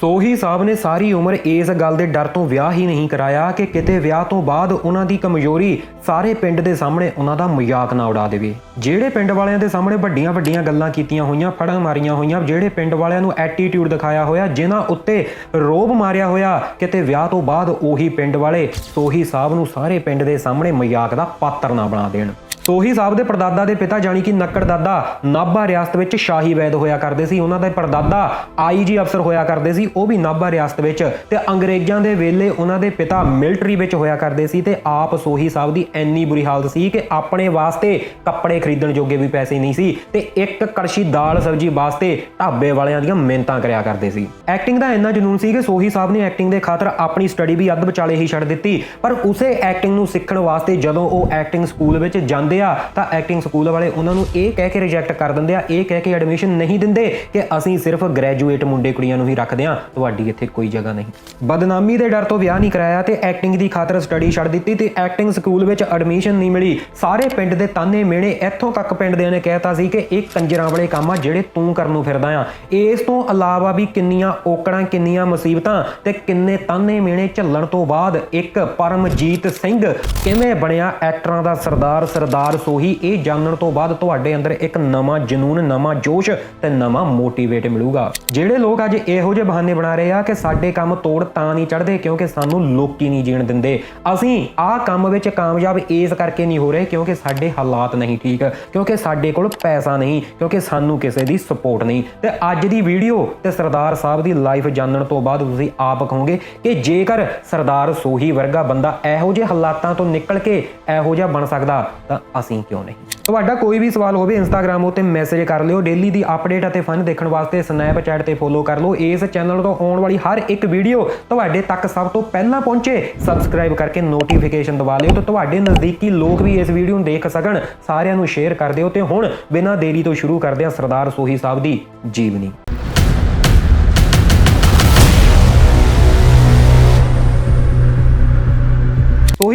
ਸੋਹੀ ਸਾਹਿਬ ਨੇ ਸਾਰੀ ਉਮਰ ਇਸ ਗੱਲ ਦੇ ਡਰ ਤੋਂ ਵਿਆਹ ਹੀ ਨਹੀਂ ਕਰਾਇਆ ਕਿ ਕਿਤੇ ਵਿਆਹ ਤੋਂ ਬਾਅਦ ਉਹਨਾਂ ਦੀ ਕਮਜ਼ੋਰੀ ਸਾਰੇ ਪਿੰਡ ਦੇ ਸਾਹਮਣੇ ਉਹਨਾਂ ਦਾ ਮਜ਼ਾਕ ਨਾ ਉਡਾ ਦੇਵੇ। ਜਿਹੜੇ ਪਿੰਡ ਵਾਲਿਆਂ ਦੇ ਸਾਹਮਣੇ ਵੱਡੀਆਂ ਵੱਡੀਆਂ ਗੱਲਾਂ ਕੀਤੀਆਂ ਹੋਈਆਂ ਫੜਾਂ ਮਾਰੀਆਂ ਹੋਈਆਂ, ਜਿਹੜੇ ਪਿੰਡ ਵਾਲਿਆਂ ਨੂੰ ਐਟੀਟਿਊਡ ਦਿਖਾਇਆ ਹੋਇਆ, ਜਿਨ੍ਹਾਂ ਉੱਤੇ ਰੋਬ ਮਾਰਿਆ ਹੋਇਆ, ਕਿਤੇ ਵਿਆਹ ਤੋਂ ਬਾਅਦ ਉਹੀ ਪਿੰਡ ਵਾਲੇ ਸੋਹੀ ਸਾਹਿਬ ਨੂੰ ਸਾਰੇ ਪਿੰਡ ਦੇ ਸਾਹਮਣੇ ਮਜ਼ਾਕ ਦਾ ਪਾਤਰ ਨਾ ਬਣਾ ਦੇਣ। ਸੋਹੀ ਸਾਹਿਬ ਦੇ ਪਰਦਾਦਾ ਦੇ ਪਿਤਾ ਜਾਨੀ ਕਿ ਨੱਕੜ ਦਾਦਾ ਨਾਭਾ ਰਿਆਸਤ ਵਿੱਚ ਸ਼ਾਹੀ ਵੈਦ ਹੋਇਆ ਕਰਦੇ ਸੀ। ਉਹਨਾਂ ਦਾ ਪਰਦਾਦਾ ਆਈਜੀ ਅਫਸਰ ਹੋਇਆ ਕਰਦੇ ਸੀ, ਉਹ ਵੀ ਨਾਭਾ ਰਿਆਸਤ ਵਿੱਚ ਤੇ ਅੰਗਰੇਜ਼ਾਂ ਦੇ ਵੇਲੇ ਉਹਨਾਂ ਦੇ ਪਿਤਾ ਮਿਲਟਰੀ ਵਿੱਚ ਹੋਇਆ ਕਰਦੇ ਸੀ ਤੇ ਆਪ ਸੋਹੀ ਸਾਹਿਬ ਦੀ ਇੰਨੀ ਬੁਰੀ ਹਾਲਤ ਸੀ ਕਿ ਆਪਣੇ ਵਾਸਤੇ ਕੱਪੜੇ ਖਰੀਦਣ ਜੋਗੇ ਵੀ ਪੈਸੇ ਨਹੀਂ ਸੀ ਤੇ ਇੱਕ ਕੜਛੀ ਦਾਲ ਸਬਜ਼ੀ ਵਾਸਤੇ ਢਾਬੇ ਵਾਲਿਆਂ ਦੀਆਂ ਮਿਹਨਤਾਂ ਕਰਿਆ ਕਰਦੇ ਸੀ। ਐਕਟਿੰਗ ਦਾ ਇੰਨਾ ਜਨੂਨ ਸੀ ਕਿ ਸੋਹੀ ਸਾਹਿਬ ਨੇ ਐਕਟਿੰਗ ਦੇ ਖਾਤਰ ਆਪਣੀ ਸਟੱਡੀ ਵੀ ਅੱਧ ਵਿਚਾਲੇ ਹੀ ਛੱਡ ਦਿੱਤੀ, ਪਰ ਉਸੇ ਐਕਟਿੰਗ ਨੂੰ ਸਿੱਖਣ ਵਾਸਤੇ ਜਦੋਂ ਉਹ ਐਕਟਿੰਗ ਸਕੂਲ ਵਿੱਚ ਜਾਂਦੇ ਆ, ਤਾਂ ਐਕਟਿੰਗ ਸਕੂਲ ਵਾਲੇ ਉਹਨਾਂ ਨੂੰ ਇਹ ਕਹਿ ਕੇ ਰਿਜੈਕਟ ਕਰ ਦਿੰਦੇ ਆ, ਇਹ ਕਹਿ ਕੇ ਐਡਮਿਸ਼ਨ ਨਹੀਂ ਦਿੰਦੇ ਕਿ ਅਸੀਂ ਸਿਰਫ ਗ੍ਰੈਜੂਏਟ ਮੁੰਡੇ ਕੁੜੀਆਂ ਨੂੰ ਹੀ ਰੱਖਦੇ ਆ ਤੁਹਾਡੀ ਇੱਥੇ ਕੋਈ ਜਗ੍ਹਾ ਨਹੀਂ। ਬਦਨਾਮੀ ਦੇ ਡਰ ਤੋਂ ਵਿਆਹ ਨਹੀਂ ਕਰਾਇਆ ਤੇ ਐਕਟਿੰਗ ਦੀ ਖਾਤਰ ਸਟੱਡੀ ਛੱਡ ਦਿੱਤੀ ਤੇ ਐਕਟਿੰਗ ਸਕੂਲ ਵਿੱਚ ਐਡਮਿਸ਼ਨ ਨਹੀਂ ਮਿਲੀ। ਸਾਰੇ ਪਿੰਡ ਦੇ ਤਾਨੇ ਮੇਣੇ ਇੱਥੋਂ ਤੱਕ ਪਿੰਡ ਦੇ ਨੇ ਕਹਿਤਾ ਸੀ ਕਿ ਇਹ ਕੰਜਰਾਂ ਵਾਲੇ ਕੰਮ ਆ ਜਿਹੜੇ ਤੂੰ ਕਰਨ ਨੂੰ ਫਿਰਦਾ ਆ। ਇਸ ਤੋਂ ਇਲਾਵਾ ਵੀ ਕਿੰਨੀਆਂ ਔਕੜਾਂ, ਕਿੰਨੀਆਂ ਮੁਸੀਬਤਾਂ ਤੇ ਕਿੰਨੇ ਤਾਨੇ ਮੇਣੇ ਝੱਲਣ ਤੋਂ ਬਾਅਦ ਇੱਕ ਪਰਮਜੀਤ ਸਿੰਘ ਕਿਵੇਂ ਬਣਿਆ ਐਕਟਰਾਂ ਦਾ ਸਰਦਾਰ ਸਰਦਾਰ ਸੋਹੀ ਇਹ ਜਾਣਨ ਤੋਂ ਬਾਅਦ ਤੁਹਾਡੇ ਅੰਦਰ ਇੱਕ ਨਵਾਂ ਜਨੂਨ, ਨਵਾਂ ਜੋਸ਼ ਤੇ ਨਵਾਂ ਮੋਟੀਵੇਟ ਮਿਲੂਗਾ। ਜਿਹੜੇ ਲੋਕ ਅੱਜ ਇਹੋ ਜਿਹੇ ਬਹਾਨੇ ਬਣਾ ਰਹੇ ਆ ਕਿ ਸਾਡੇ ਕੰਮ ਤੋੜ ਤਾਂ ਨਹੀਂ ਚੜਦੇ ਕਿਉਂਕਿ ਸਾਨੂੰ ਲੋਕੀ ਨਹੀਂ ਜੀਣ ਦਿੰਦੇ। ਅਸੀਂ ਆਹ ਕੰਮ ਵਿੱਚ ਕਾਮਯਾਬ ਇਸ ਕਰਕੇ ਨਹੀਂ ਹੋ ਰਹੇ ਕਿਉਂਕਿ ਸਾਡੇ ਹਾਲਾਤ ਨਹੀਂ ਠੀਕ, ਕਿਉਂਕਿ ਸਾਡੇ ਕੋਲ ਪੈਸਾ ਨਹੀਂ, ਕਿਉਂਕਿ ਸਾਨੂੰ ਕਿਸੇ ਦੀ ਸਪੋਰਟ ਨਹੀਂ। ਤੇ ਅੱਜ ਦੀ ਵੀਡੀਓ ਤੇ ਸਰਦਾਰ ਸਾਹਿਬ ਦੀ ਲਾਈਫ ਜਾਣਨ ਤੋਂ ਬਾਅਦ ਤੁਸੀਂ ਆਪ ਕਹੋਗੇ ਕਿ ਜੇਕਰ ਸਰਦਾਰ ਸੋਹੀ ਵਰਗਾ ਬੰਦਾ ਇਹੋ ਜਿਹੇ ਹਾਲਾਤਾਂ ਤੋਂ ਨਿਕਲ ਕੇ ਇਹੋ ਜਿਹਾ ਬਣ ਸਕਦਾ, ਤਾਂ ਅਸੀਂ ਕਿਉਂ ਨਹੀਂ? ਤੁਹਾਡਾ ਕੋਈ ਵੀ ਸਵਾਲ ਹੋਵੇ ਇੰਸਟਾਗ੍ਰam ਉਤੇ ਮੈਸੇਜ ਕਰ ਲਿਓ ਡੇਲੀ ਦੀ ਅਪਡੇਟ ਅਤੇ ਫਨ ਦੇਖਣ ਵਾਸਤੇ ਸਨੈਪਚੈਟ ਤੇ ਫੋਲੋ ਕਰ ਲਓ। ਇਸ ਚੈਨਲ ਤੋਂ ਆਉਣ ਵਾਲੀ ਹਰ ਇੱਕ ਵੀਡੀਓ ਤੁਹਾਡੇ ਤੱਕ ਸਭ ਤੋਂ ਪਹਿਲਾਂ ਪਹੁੰਚੇ। ਸਬਸਕ੍ਰਾਈਬ ਕਰਕੇ ਨੋਟੀਫਿਕੇਸ਼ਨ ਦਬਾ ਲਿਓ ਤੇ ਤੁਹਾਡੇ ਨਜ਼ਦੀਕੀ ਲੋਕ ਵੀ ਇਸ ਵੀਡੀਓ ਨੂੰ ਦੇਖ ਸਕਣ। ਸਾਰਿਆਂ ਨੂੰ ਸ਼ੇਅਰ ਕਰ ਦਿਓ ਤੇ ਹੁਣ ਬਿਨਾਂ ਦੇਰੀ ਤੋਂ ਸ਼ੁਰੂ ਕਰਦੇ ਹਾਂ ਸਰਦਾਰ ਸੋਹੀ ਸਾਹਿਬ ਦੀ ਜੀਵਨੀ।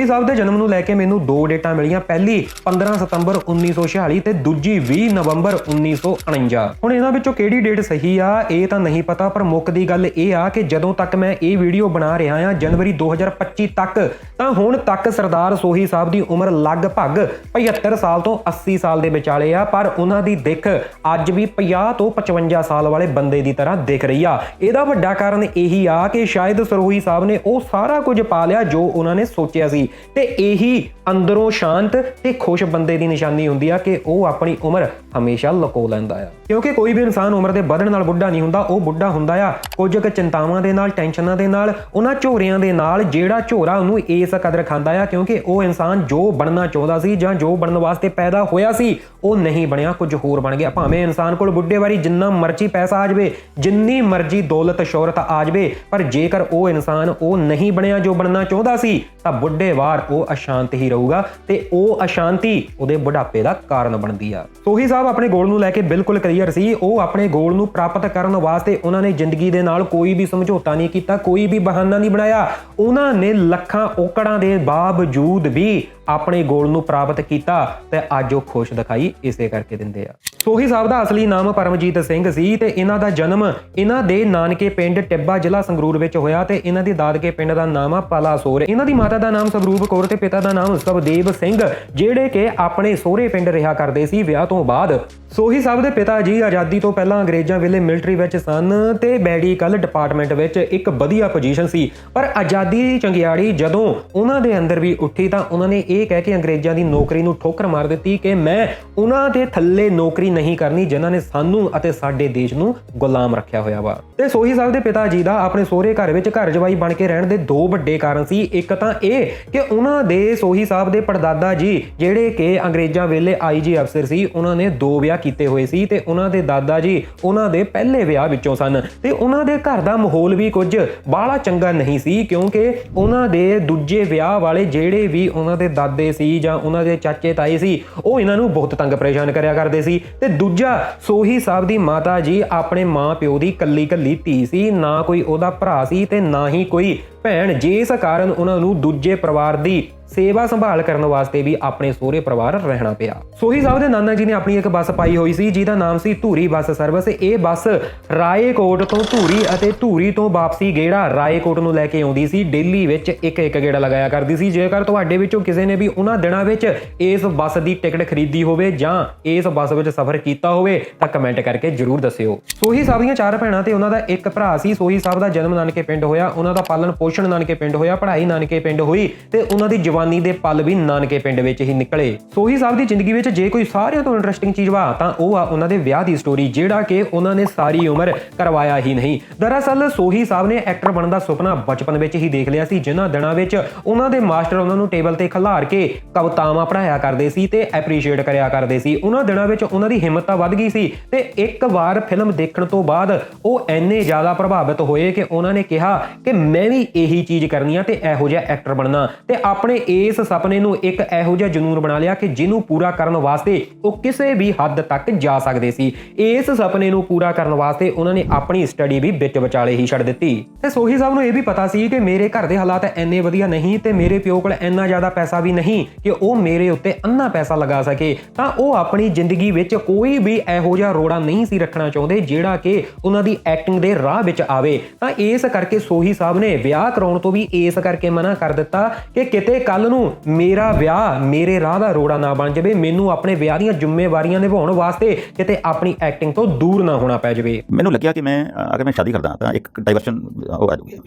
ਸਾਹਿਬ ਦੇ ਜਨਮ ਨੂੰ ਲੈ ਕੇ ਮੈਨੂੰ ਦੋ ਡੇਟਾਂ ਮਿਲੀਆਂ। ਪਹਿਲੀ 15 ਸਤੰਬਰ 1946 ਤੇ ਦੂਜੀ 20 ਨਵੰਬਰ 1949 ਹੁਣ ਇਹਨਾਂ ਵਿੱਚੋਂ ਕਿਹੜੀ ਡੇਟ ਸਹੀ ਆ, ਇਹ ਤਾਂ ਨਹੀਂ ਪਤਾ, ਪਰ ਮੁੱਖ ਦੀ ਗੱਲ ਇਹ ਆ ਕਿ ਜਦੋਂ ਤੱਕ ਮੈਂ ਇਹ ਵੀਡੀਓ ਬਣਾ ਰਿਹਾ ਆ ਜਨਵਰੀ 2025 ਤੱਕ, ਤਾਂ ਹੁਣ ਤੱਕ ਸਰਦਾਰ ਸੋਹੀ ਸਾਹਿਬ ਦੀ ਉਮਰ ਲਗਭਗ 75 ਸਾਲ ਤੋਂ 80 ਸਾਲ ਦੇ ਵਿਚਾਲੇ ਆ, ਪਰ ਉਹਨਾਂ ਦੀ ਦਿੱਖ ਅੱਜ ਵੀ 50 ਤੋਂ 55 ਸਾਲ ਵਾਲੇ ਬੰਦੇ ਦੀ ਤਰ੍ਹਾਂ ਦਿਖ ਰਹੀ ਆ। ਇਹਦਾ ਵੱਡਾ ਕਾਰਨ ਇਹੀ ਆ ਕਿ ਸ਼ਾਇਦ ਸਰੋਹੀ ਸਾਹਿਬ ਨੇ ਉਹ ਸਾਰਾ ਕੁਝ ਪਾ ਲਿਆ ਜੋ ਉਹਨਾਂ ਨੇ ਸੋਚਿਆ ਸੀ। ਤੇ ਇਹੀ ਅੰਦਰੋਂ ਸ਼ਾਂਤ ਤੇ ਖੁਸ਼ ਬੰਦੇ ਦੀ ਨਿਸ਼ਾਨੀ ਹੁੰਦੀ ਆ ਕਿ ਉਹ ਆਪਣੀ ਉਮਰ ਹਮੇਸ਼ਾ ਲੁਕੋ ਲੈਂਦਾ ਆ। ਕਿਉਂਕਿ ਕੋਈ ਵੀ ਇਨਸਾਨ ਉਮਰ ਦੇ ਵਧਣ ਨਾਲ ਬੁੱਢਾ ਨਹੀਂ ਹੁੰਦਾ, ਉਹ ਬੁੱਢਾ ਹੁੰਦਾ ਆ। ਕੁਝ ਕੁ ਚਿੰਤਾਵਾਂ ਦੇ ਨਾਲ, ਟੈਨਸ਼ਨਾਂ ਦੇ ਨਾਲ, ਉਹਨਾਂ ਝੋਰਿਆਂ ਦੇ ਨਾਲ ਜਿਹੜਾ ਝੋਰਾ ਉਹਨੂੰ ਇਸ ਕਦਰ ਖਾਂਦਾ ਆ, ਕਿਉਂਕਿ ਉਹ ਇਨਸਾਨ ਜੋ ਬਣਨਾ ਚਾਹੁੰਦਾ ਸੀ ਜਾਂ ਜੋ ਬਣਨ ਵਾਸਤੇ ਪੈਦਾ ਹੋਇਆ ਸੀ, ਉਹ ਨਹੀਂ ਬਣਿਆ, ਕੁਝ ਹੋਰ ਬਣ ਗਿਆ। ਭਾਵੇਂ ਇਨਸਾਨ ਕੋਲ ਬੁੱਢੇ ਵਾਰੀ ਜਿੰਨਾ ਮਰਜ਼ੀ ਪੈਸਾ ਆ ਜਾਵੇ, ਜਿੰਨੀ ਮਰਜ਼ੀ ਦੌਲਤ, ਸ਼ੋਹਰਤ ਆ ਜਾਵੇ, ਪਰ ਜੇਕਰ ਉਹ ਇਨਸਾਨ ਉਹ ਨਹੀਂ ਬਣਿਆ ਜੋ ਬਣਨਾ ਚਾਹੁੰਦਾ ਸੀ, ਤਾਂ ਬੁੱਢੇ ਵਾਰ ਉਹ ਅਸ਼ਾਂਤ ਹੀ ਰਹੂਗਾ ਤੇ ਉਹ ਅਸ਼ਾਂਤੀ ਉਹਦੇ ਬੁਢਾਪੇ ਦਾ ਕਾਰਨ ਬਣਦੀ ਆ। ਸੋਹੀ ਸਾਹਿਬ ਆਪਣੇ ਗੋਲ ਨੂੰ ਲੈ ਕੇ ਬਿਲਕੁਲ ਕਲੀਅਰ ਸੀ, ਉਹ ਆਪਣੇ ਗੋਲ ਨੂੰ ਪ੍ਰਾਪਤ ਕਰਨ ਵਾਸਤੇ ਉਹਨਾਂ ਨੇ ਜ਼ਿੰਦਗੀ ਦੇ ਨਾਲ ਕੋਈ ਵੀ ਸਮਝੌਤਾ ਨਹੀਂ ਕੀਤਾ, ਕੋਈ ਵੀ ਬਹਾਨਾ ਨਹੀਂ ਬਣਾਇਆ। ਉਹਨਾਂ ਨੇ ਲੱਖਾਂ ਔਕੜਾਂ ਦੇ ਬਾਵਜੂਦ ਵੀ ਆਪਣੇ ਗੋਲ ਨੂੰ ਪ੍ਰਾਪਤ ਕੀਤਾ ਤੇ ਅੱਜ ਉਹ ਖੁਸ਼ ਦਿਖਾਈ ਇਸੇ ਕਰਕੇ ਦਿੰਦੇ ਆ। ਸੋਹੀ ਸਾਹਿਬ ਦਾ ਅਸਲੀ ਨਾਮ ਪਰਮਜੀਤ ਸਿੰਘ ਸੀ ਤੇ ਇਹਨਾਂ ਦਾ ਜਨਮ ਇਹਨਾਂ ਦੇ ਨਾਨਕੇ ਪਿੰਡ ਟਿੱਬਾ ਜ਼ਿਲ੍ਹਾ ਸੰਗਰੂਰ ਵਿੱਚ ਹੋਇਆ ਤੇ ਇਹਨਾਂ ਦੇ ਦਾਦਕੇ ਪਿੰਡ ਦਾ ਨਾਮ ਆ ਪਲਾਸੋਰ। ਇਹਨਾਂ ਦੀ ਮਾਤਾ ਦਾ ਨਾਮ ਸਵਰੂਪ ਕੌਰ ਤੇ ਪਿਤਾ ਦਾ ਨਾਮ ਸਵਦੇਵ ਸਿੰਘ, ਜਿਹੜੇ ਕਿ ਆਪਣੇ ਸਹੁਰੇ ਪਿੰਡ ਰਿਹਾ ਕਰਦੇ ਸੀ, ਵਿਆਹ ਤੋਂ ਬਾਅਦ। ਸੋਹੀ ਸਾਹਿਬ ਦੇ ਪਿਤਾ ਜੀ ਆਜ਼ਾਦੀ ਤੋਂ ਪਹਿਲਾਂ ਅੰਗਰੇਜ਼ਾਂ ਵੇਲੇ ਮਿਲਟਰੀ ਵਿੱਚ ਸਨ ਤੇ ਮੈਡੀਕਲ ਡਿਪਾਰਟਮੈਂਟ ਵਿੱਚ ਇੱਕ ਵਧੀਆ ਪੋਜੀਸ਼ਨ ਸੀ। ਪਰ ਆਜ਼ਾਦੀ ਦੀ ਚੰਗਿਆੜੀ ਜਦੋਂ ਉਹਨਾਂ ਦੇ ਅੰਦਰ ਵੀ ਉੱਠੀ ਤਾਂ ਉਹਨਾਂ ਨੇ ਇਹ ਕਹਿ ਕੇ ਅੰਗਰੇਜ਼ਾਂ ਦੀ ਨੌਕਰੀ ਨੂੰ ਠੋਕਰ ਮਾਰ ਦਿੱਤੀ ਕਿ ਮੈਂ ਉਹਨਾਂ ਦੇ ਥੱਲੇ ਨੌਕਰੀ ਨਹੀਂ ਕਰਨੀ ਜਿਨ੍ਹਾਂ ਨੇ ਸਾਨੂੰ ਅਤੇ ਸਾਡੇ ਦੇਸ਼ ਨੂੰ ਗੁਲਾਮ ਰੱਖਿਆ ਹੋਇਆ ਵਾ। ਤੇ ਸੋਹੀ ਸਾਹਿਬ ਦੇ ਪਿਤਾ ਜੀ ਦਾ ਆਪਣੇ ਸਹੁਰੇ ਘਰ ਵਿੱਚ ਘਰ ਜਵਾਈ ਬਣ ਕੇ ਰਹਿਣ ਦੇ ਦੋ ਵੱਡੇ ਕਾਰਨ ਸੀ। ਇੱਕ ਤਾਂ ਇਹ ਕਿ ਉਹਨਾਂ ਦੇ ਸੋਹੀ ਸਾਹਿਬ ਦੇ ਪੜਦਾਦਾ ਜੀ ਜਿਹੜੇ ਕਿ ਅੰਗਰੇਜ਼ਾਂ ਵੇਲੇ ਆਈਜੀ ਅਫਸਰ ਸੀ, ਉਹਨਾਂ ਨੇ ਦੋ ਵਿਆਹ ਕੀਤੇ ਹੋਏ ਸੀ ਤੇ ਉਹਨਾਂ ਦੇ ਦਾਦਾ ਜੀ ਉਹਨਾਂ ਦੇ ਪਹਿਲੇ ਵਿਆਹ ਵਿੱਚੋਂ ਸਨ ਤੇ ਉਹਨਾਂ ਦੇ ਘਰ ਦਾ ਮਾਹੌਲ ਵੀ ਕੁਝ ਬਾਹਲਾ ਚੰਗਾ ਨਹੀਂ ਸੀ ਕਿਉਂਕਿ ਉਹਨਾਂ ਦੇ ਦੂਜੇ ਵਿਆਹ ਵਾਲੇ ਜਿਹੜੇ ਵੀ ਉਹਨਾਂ ਦੇ ਦਾਦੇ ਸੀ ਜਾਂ ਉਹਨਾਂ ਦੇ ਚਾਚੇ ਤਾਏ ਸੀ, ਉਹ ਇਹਨਾਂ ਨੂੰ ਬਹੁਤ ਤੰਗ ਪਰੇਸ਼ਾਨ ਕਰਿਆ ਕਰਦੇ ਸੀ ਤੇ ਦੂਜਾ ਸੋਹੀ ਸਾਹਿਬ ਦੀ ਮਾਤਾ ਜੀ ਆਪਣੇ ਮਾਂ ਪਿਓ ਦੀ ਕੱਲੀ ਕੱਲੀ ਧੀ ਸੀ, ਨਾ ਕੋਈ ਉਹਦਾ ਭਰਾ ਸੀ ਤੇ ਨਾ ਹੀ ਕੋਈ ਭੈਣ। ਜਿਸ ਕਾਰਨ ਉਹਨਾਂ ਨੂੰ ਦੂਜੇ ਪਰਿਵਾਰ ਦੀ ਸੇਵਾ ਸੰਭਾਲ ਕਰਨ ਵਾਸਤੇ ਵੀ ਆਪਣੇ ਸਹੁਰੇ ਪਰਿਵਾਰ ਰਹਿਣਾ ਪਿਆ। ਸੋਹੀ ਸਾਹਿਬ ਦੇ ਨਾਨਾ ਜੀ ਨੇ ਆਪਣੀ ਇੱਕ ਬੱਸ ਪਾਈ ਹੋਈ ਸੀ, ਜਿਹਦਾ ਨਾਮ ਸੀ ਧੂਰੀ ਬੱਸ ਸਰਵਿਸ। ਇਹ ਬੱਸ ਰਾਏਕੋਟ ਤੋਂ ਧੂਰੀ ਅਤੇ ਧੂਰੀ ਤੋਂ ਵਾਪਸੀ ਗੇੜਾ ਰਾਏਕੋਟ ਨੂੰ ਲੈ ਕੇ ਆਉਂਦੀ ਸੀ। ਦਿੱਲੀ ਵਿੱਚ ਇੱਕ ਇੱਕ ਗੇੜਾ ਲਗਾਇਆ ਕਰਦੀ ਸੀ। ਜੇਕਰ ਤੁਹਾਡੇ ਵਿੱਚੋਂ ਕਿਸੇ ਨੇ ਵੀ ਉਹਨਾਂ ਦਿਨਾਂ ਵਿੱਚ ਇਸ ਬੱਸ ਦੀ ਟਿਕਟ ਖਰੀਦੀ ਹੋਵੇ ਜਾਂ ਇਸ ਬੱਸ ਵਿੱਚ ਸਫ਼ਰ ਕੀਤਾ ਹੋਵੇ, ਤਾਂ ਕਮੈਂਟ ਕਰਕੇ ਜਰੂਰ ਦੱਸਿਓ। ਸੋਹੀ ਸਾਹਿਬ ਦੀਆਂ ਚਾਰ ਭੈਣਾਂ ਤੇ ਉਹਨਾਂ ਦਾ ਇੱਕ ਭਰਾ ਸੀ। ਸੋਹੀ ਸਾਹਿਬ ਦਾ ਜਨਮ ਨਾਨਕੇ ਪਿੰਡ ਹੋਇਆ, ਉਹਨਾਂ ਦਾ ਪਾਲਣ ਪੋਸ਼ਣ ਨਾਨਕੇ ਪਿੰਡ ਹੋਇਆ, ਪੜ੍ਹਾਈ ਨਾਨਕੇ ਪਿੰਡ ਹੋਈ ਤੇ ਉਹਨਾਂ ਦੀ ਜਵਾਨੀ ਦੇ ਪਲ ਵੀ ਨਾਨਕੇ ਪਿੰਡ ਵਿੱਚ ਹੀ ਨਿਕਲੇ। ਸੋਹੀ ਸਾਹਿਬ ਦੀ ਜ਼ਿੰਦਗੀ ਵਿੱਚ ਜੇ ਕੋਈ ਸਾਰਿਆਂ ਤੋਂ ਇੰਟਰਸਟਿੰਗ ਚੀਜ਼ ਵਾ, ਤਾਂ ਉਹ ਆ ਉਹਨਾਂ ਦੇ ਵਿਆਹ ਦੀ ਸਟੋਰੀ ਜਿਹੜਾ ਕਿ ਉਹਨਾਂ ਨੇ ਸਾਰੀ ਉਮਰ ਕਰਵਾਇਆ ਹੀ ਨਹੀਂ। ਦਰਅਸਲ ਸੋਹੀ ਸਾਹਿਬ ਨੇ ਐਕਟਰ ਬਣਨ ਦਾ ਸੁਪਨਾ ਬਚਪਨ ਵਿੱਚ ਹੀ ਦੇਖ ਲਿਆ ਸੀ। ਜਿਨ੍ਹਾਂ ਦਿਨਾਂ ਵਿੱਚ ਉਹਨਾਂ ਦੇ ਮਾਸਟਰ ਉਹਨਾਂ ਨੂੰ ਟੇਬਲ ਤੇ ਖਿਲਾਰ ਕੇ ਕਵਿਤਾਵਾਂ ਪੜ੍ਹਾਇਆ ਕਰਦੇ ਸੀ ਤੇ ਐਪਰੀਸ਼ੀਏਟ ਕਰਿਆ ਕਰਦੇ ਸੀ। ਉਹਨਾਂ ਦਿਨਾਂ ਵਿੱਚ ਉਹਨਾਂ ਦੀ ਹਿੰਮਤ ਤਾਂ ਵੱਧ ਗਈ ਸੀ ਤੇ ਇੱਕ ਵਾਰ ਫਿਲਮ ਦੇਖਣ ਤੋਂ ਬਾਅਦ ਉਹ ਐਨੇ ਜ਼ਿਆਦਾ ਪ੍ਰਭਾਵਿਤ ਹੋਏ ਕਿ ਉਹਨਾਂ ਨੇ ਕਿਹਾ ਕਿ ਮੈਂ ਵੀ ਇਹੀ ਚੀਜ਼ ਕਰਨੀ ਆ ਤੇ ਇਹੋ ਜਿਹਾ ਐਕਟਰ ਬਣਨਾ। ਤੇ ਆਪਣੇ ਇਸ ਸੁਪਨੇ ਨੂੰ ਇੱਕ ਇਹੋ ਜਿਹਾ ਜਨੂਨ ਬਣਾ ਲਿਆ ਕਿ ਜਿਹਨੂੰ ਪੂਰਾ ਕਰਨ ਵਾਸਤੇ ਉਹ ਕਿਸੇ ਵੀ ਹੱਦ ਤੱਕ ਜਾ ਸਕਦੇ ਸੀ। ਇਸ ਸੁਪਨੇ ਨੂੰ ਪੂਰਾ ਕਰਨ ਵਾਸਤੇ ਉਹਨਾਂ ਨੇ ਆਪਣੀ ਸਟੱਡੀ ਵੀ ਵਿੱਚ ਵਿਚਾਲੇ ਹੀ ਛੱਡ ਦਿੱਤੀ। ਤੇ ਸੋਹੀ ਸਾਹਿਬ ਨੂੰ ਇਹ ਵੀ ਪਤਾ ਸੀ ਕਿ ਮੇਰੇ ਘਰ ਦੇ ਹਾਲਾਤ ਇੰਨੇ ਵਧੀਆ ਨਹੀਂ ਤੇ ਮੇਰੇ ਪਿਓ ਕੋਲ ਇੰਨਾ ਜ਼ਿਆਦਾ ਪੈਸਾ ਵੀ ਨਹੀਂ ਕਿ ਉਹ ਮੇਰੇ ਉੱਤੇ ਅੰਨਾ ਪੈਸਾ ਲਗਾ ਸਕੇ। ਤਾਂ ਉਹ ਆਪਣੀ ਜ਼ਿੰਦਗੀ ਵਿੱਚ ਕੋਈ ਵੀ ਇਹੋ ਜਿਹਾ ਰੋੜਾ ਨਹੀਂ ਸੀ ਰੱਖਣਾ ਚਾਹੁੰਦੇ, ਜਿਹੜਾ ਕਿ ਉਹਨਾਂ ਦੀ ਐਕਟਿੰਗ ਦੇ ਰਾਹ ਵਿੱਚ ਆਵੇ। ਤਾਂ ਇਸ ਕਰਕੇ ਸੋਹੀ ਸਾਹਿਬ ਨੇ ਵਿਆਹ ਕਰਾਉਣ ਤੋਂ ਵੀ ਇਸ ਕਰਕੇ ਮਨਾ ਕਰ ਦਿੱਤਾ ਕਿ ਕਿਤੇ ਕੱਲ ਨੂੰ ਮੇਰਾ ਵਿਆਹ ਮੇਰੇ ਰਾਹ ਦਾ ਰੋੜਾ ਨਾ ਬਣ ਜਾਵੇ ਮੈਨੂੰ ਆਪਣੇ ਵਿਆਹ ਦੀਆਂ ਜ਼ਿੰਮੇਵਾਰੀਆਂ ਨਿਭਾਉਣ ਵਾਸਤੇ ਕਿਤੇ ਆਪਣੀ ਐਕਟਿੰਗ ਤੋਂ ਦੂਰ ਨਾ ਹੋਣਾ ਪੈ ਜਾਵੇ। ਮੈਨੂੰ ਲੱਗਿਆ ਕਿ ਮੈਂ ਅਗਰ ਮੈਂ ਸ਼ਾਦੀ ਕਰਦਾ ਤਾਂ ਇੱਕ ਡਾਈਵਰਸ਼ਨ ਉਹ ਆ ਜੂਗੀ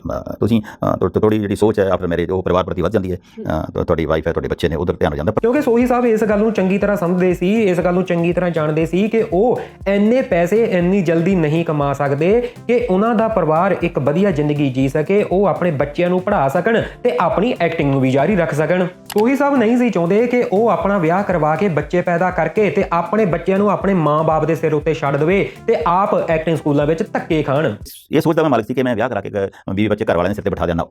ਤੁਸੀਂ ਥੋੜੀ ਜਿਹੜੀ ਸੋਚ ਹੈ ਆਫਟਰ ਮੈਰਿਜ ਉਹ ਪਰਿਵਾਰ ਪ੍ਰਤੀ ਵੱਧ ਜਾਂਦੀ ਹੈ ਤੁਹਾਡੀ ਵਾਈਫ ਹੈ ਤੁਹਾਡੇ ਬੱਚੇ ਨੇ ਉਧਰ ਧਿਆਨ ਹੋ ਜਾਂਦਾ। ਕਿਉਂਕਿ ਸੋਹੀ ਸਾਹਿਬ ਇਸ ਗੱਲ ਨੂੰ ਚੰਗੀ ਤਰ੍ਹਾਂ ਸਮਝਦੇ ਸੀ ਇਸ ਗੱਲ ਨੂੰ ਚੰਗੀ ਤਰ੍ਹਾਂ ਜਾਣਦੇ ਸੀ ਕਿ ਉਹ ਇੰਨੇ ਪੈਸੇ ਇੰਨੀ ਜਲਦੀ ਨਹੀਂ ਕਮਾ ਸਕਦੇ ਕਿ ਉਹਨਾਂ ਦਾ ਪਰਿਵਾਰ ਇੱਕ ਵਧੀਆ ਜ਼ਿੰਦਗੀ ਜੀ ਸਕੇ ਉਹ ਆਪਣੇ ਬੱਚਿਆਂ ਨੂੰ ਪੜ੍ਹਾ ਸਕਣ ਤੇ ਆਪਣੀ ਐਕਟਿੰਗ ਨੂੰ ਵੀ ਜਾਰੀ ਰੱਖ ਸਕਣ ਸੋਹੀ ਸਾਹਿਬ ਨਹੀਂ ਸੀ ਚਾਹੁੰਦੇ ਕਿ ਉਹ ਆਪਣਾ ਵਿਆਹ ਕਰਵਾ ਕੇ ਬੱਚੇ ਪੈਦਾ ਕਰਕੇ ਤੇ ਆਪਣੇ ਬੱਚਿਆਂ ਨੂੰ ਆਪਣੇ ਮਾਂ-ਬਾਪ ਦੇ ਸਿਰ ਉੱਤੇ ਛੱਡ ਦੇਵੇ ਤੇ ਆਪ ਐਕਟਿੰਗ ਸਕੂਲਾਂ ਵਿੱਚ ਧੱਕੇ ਖਾਣ। ਇਹ ਸੋਚਦਾ ਮੈਂ ਮਾਲਕ ਸੀ ਕਿ ਮੈਂ ਵਿਆਹ ਕਰਾ ਕੇ ਬੀਵੀ ਬੱਚੇ ਘਰ ਵਾਲਿਆਂ ਦੇ ਸਿਰ ਤੇ ਬਿਠਾ ਦੇਣਾ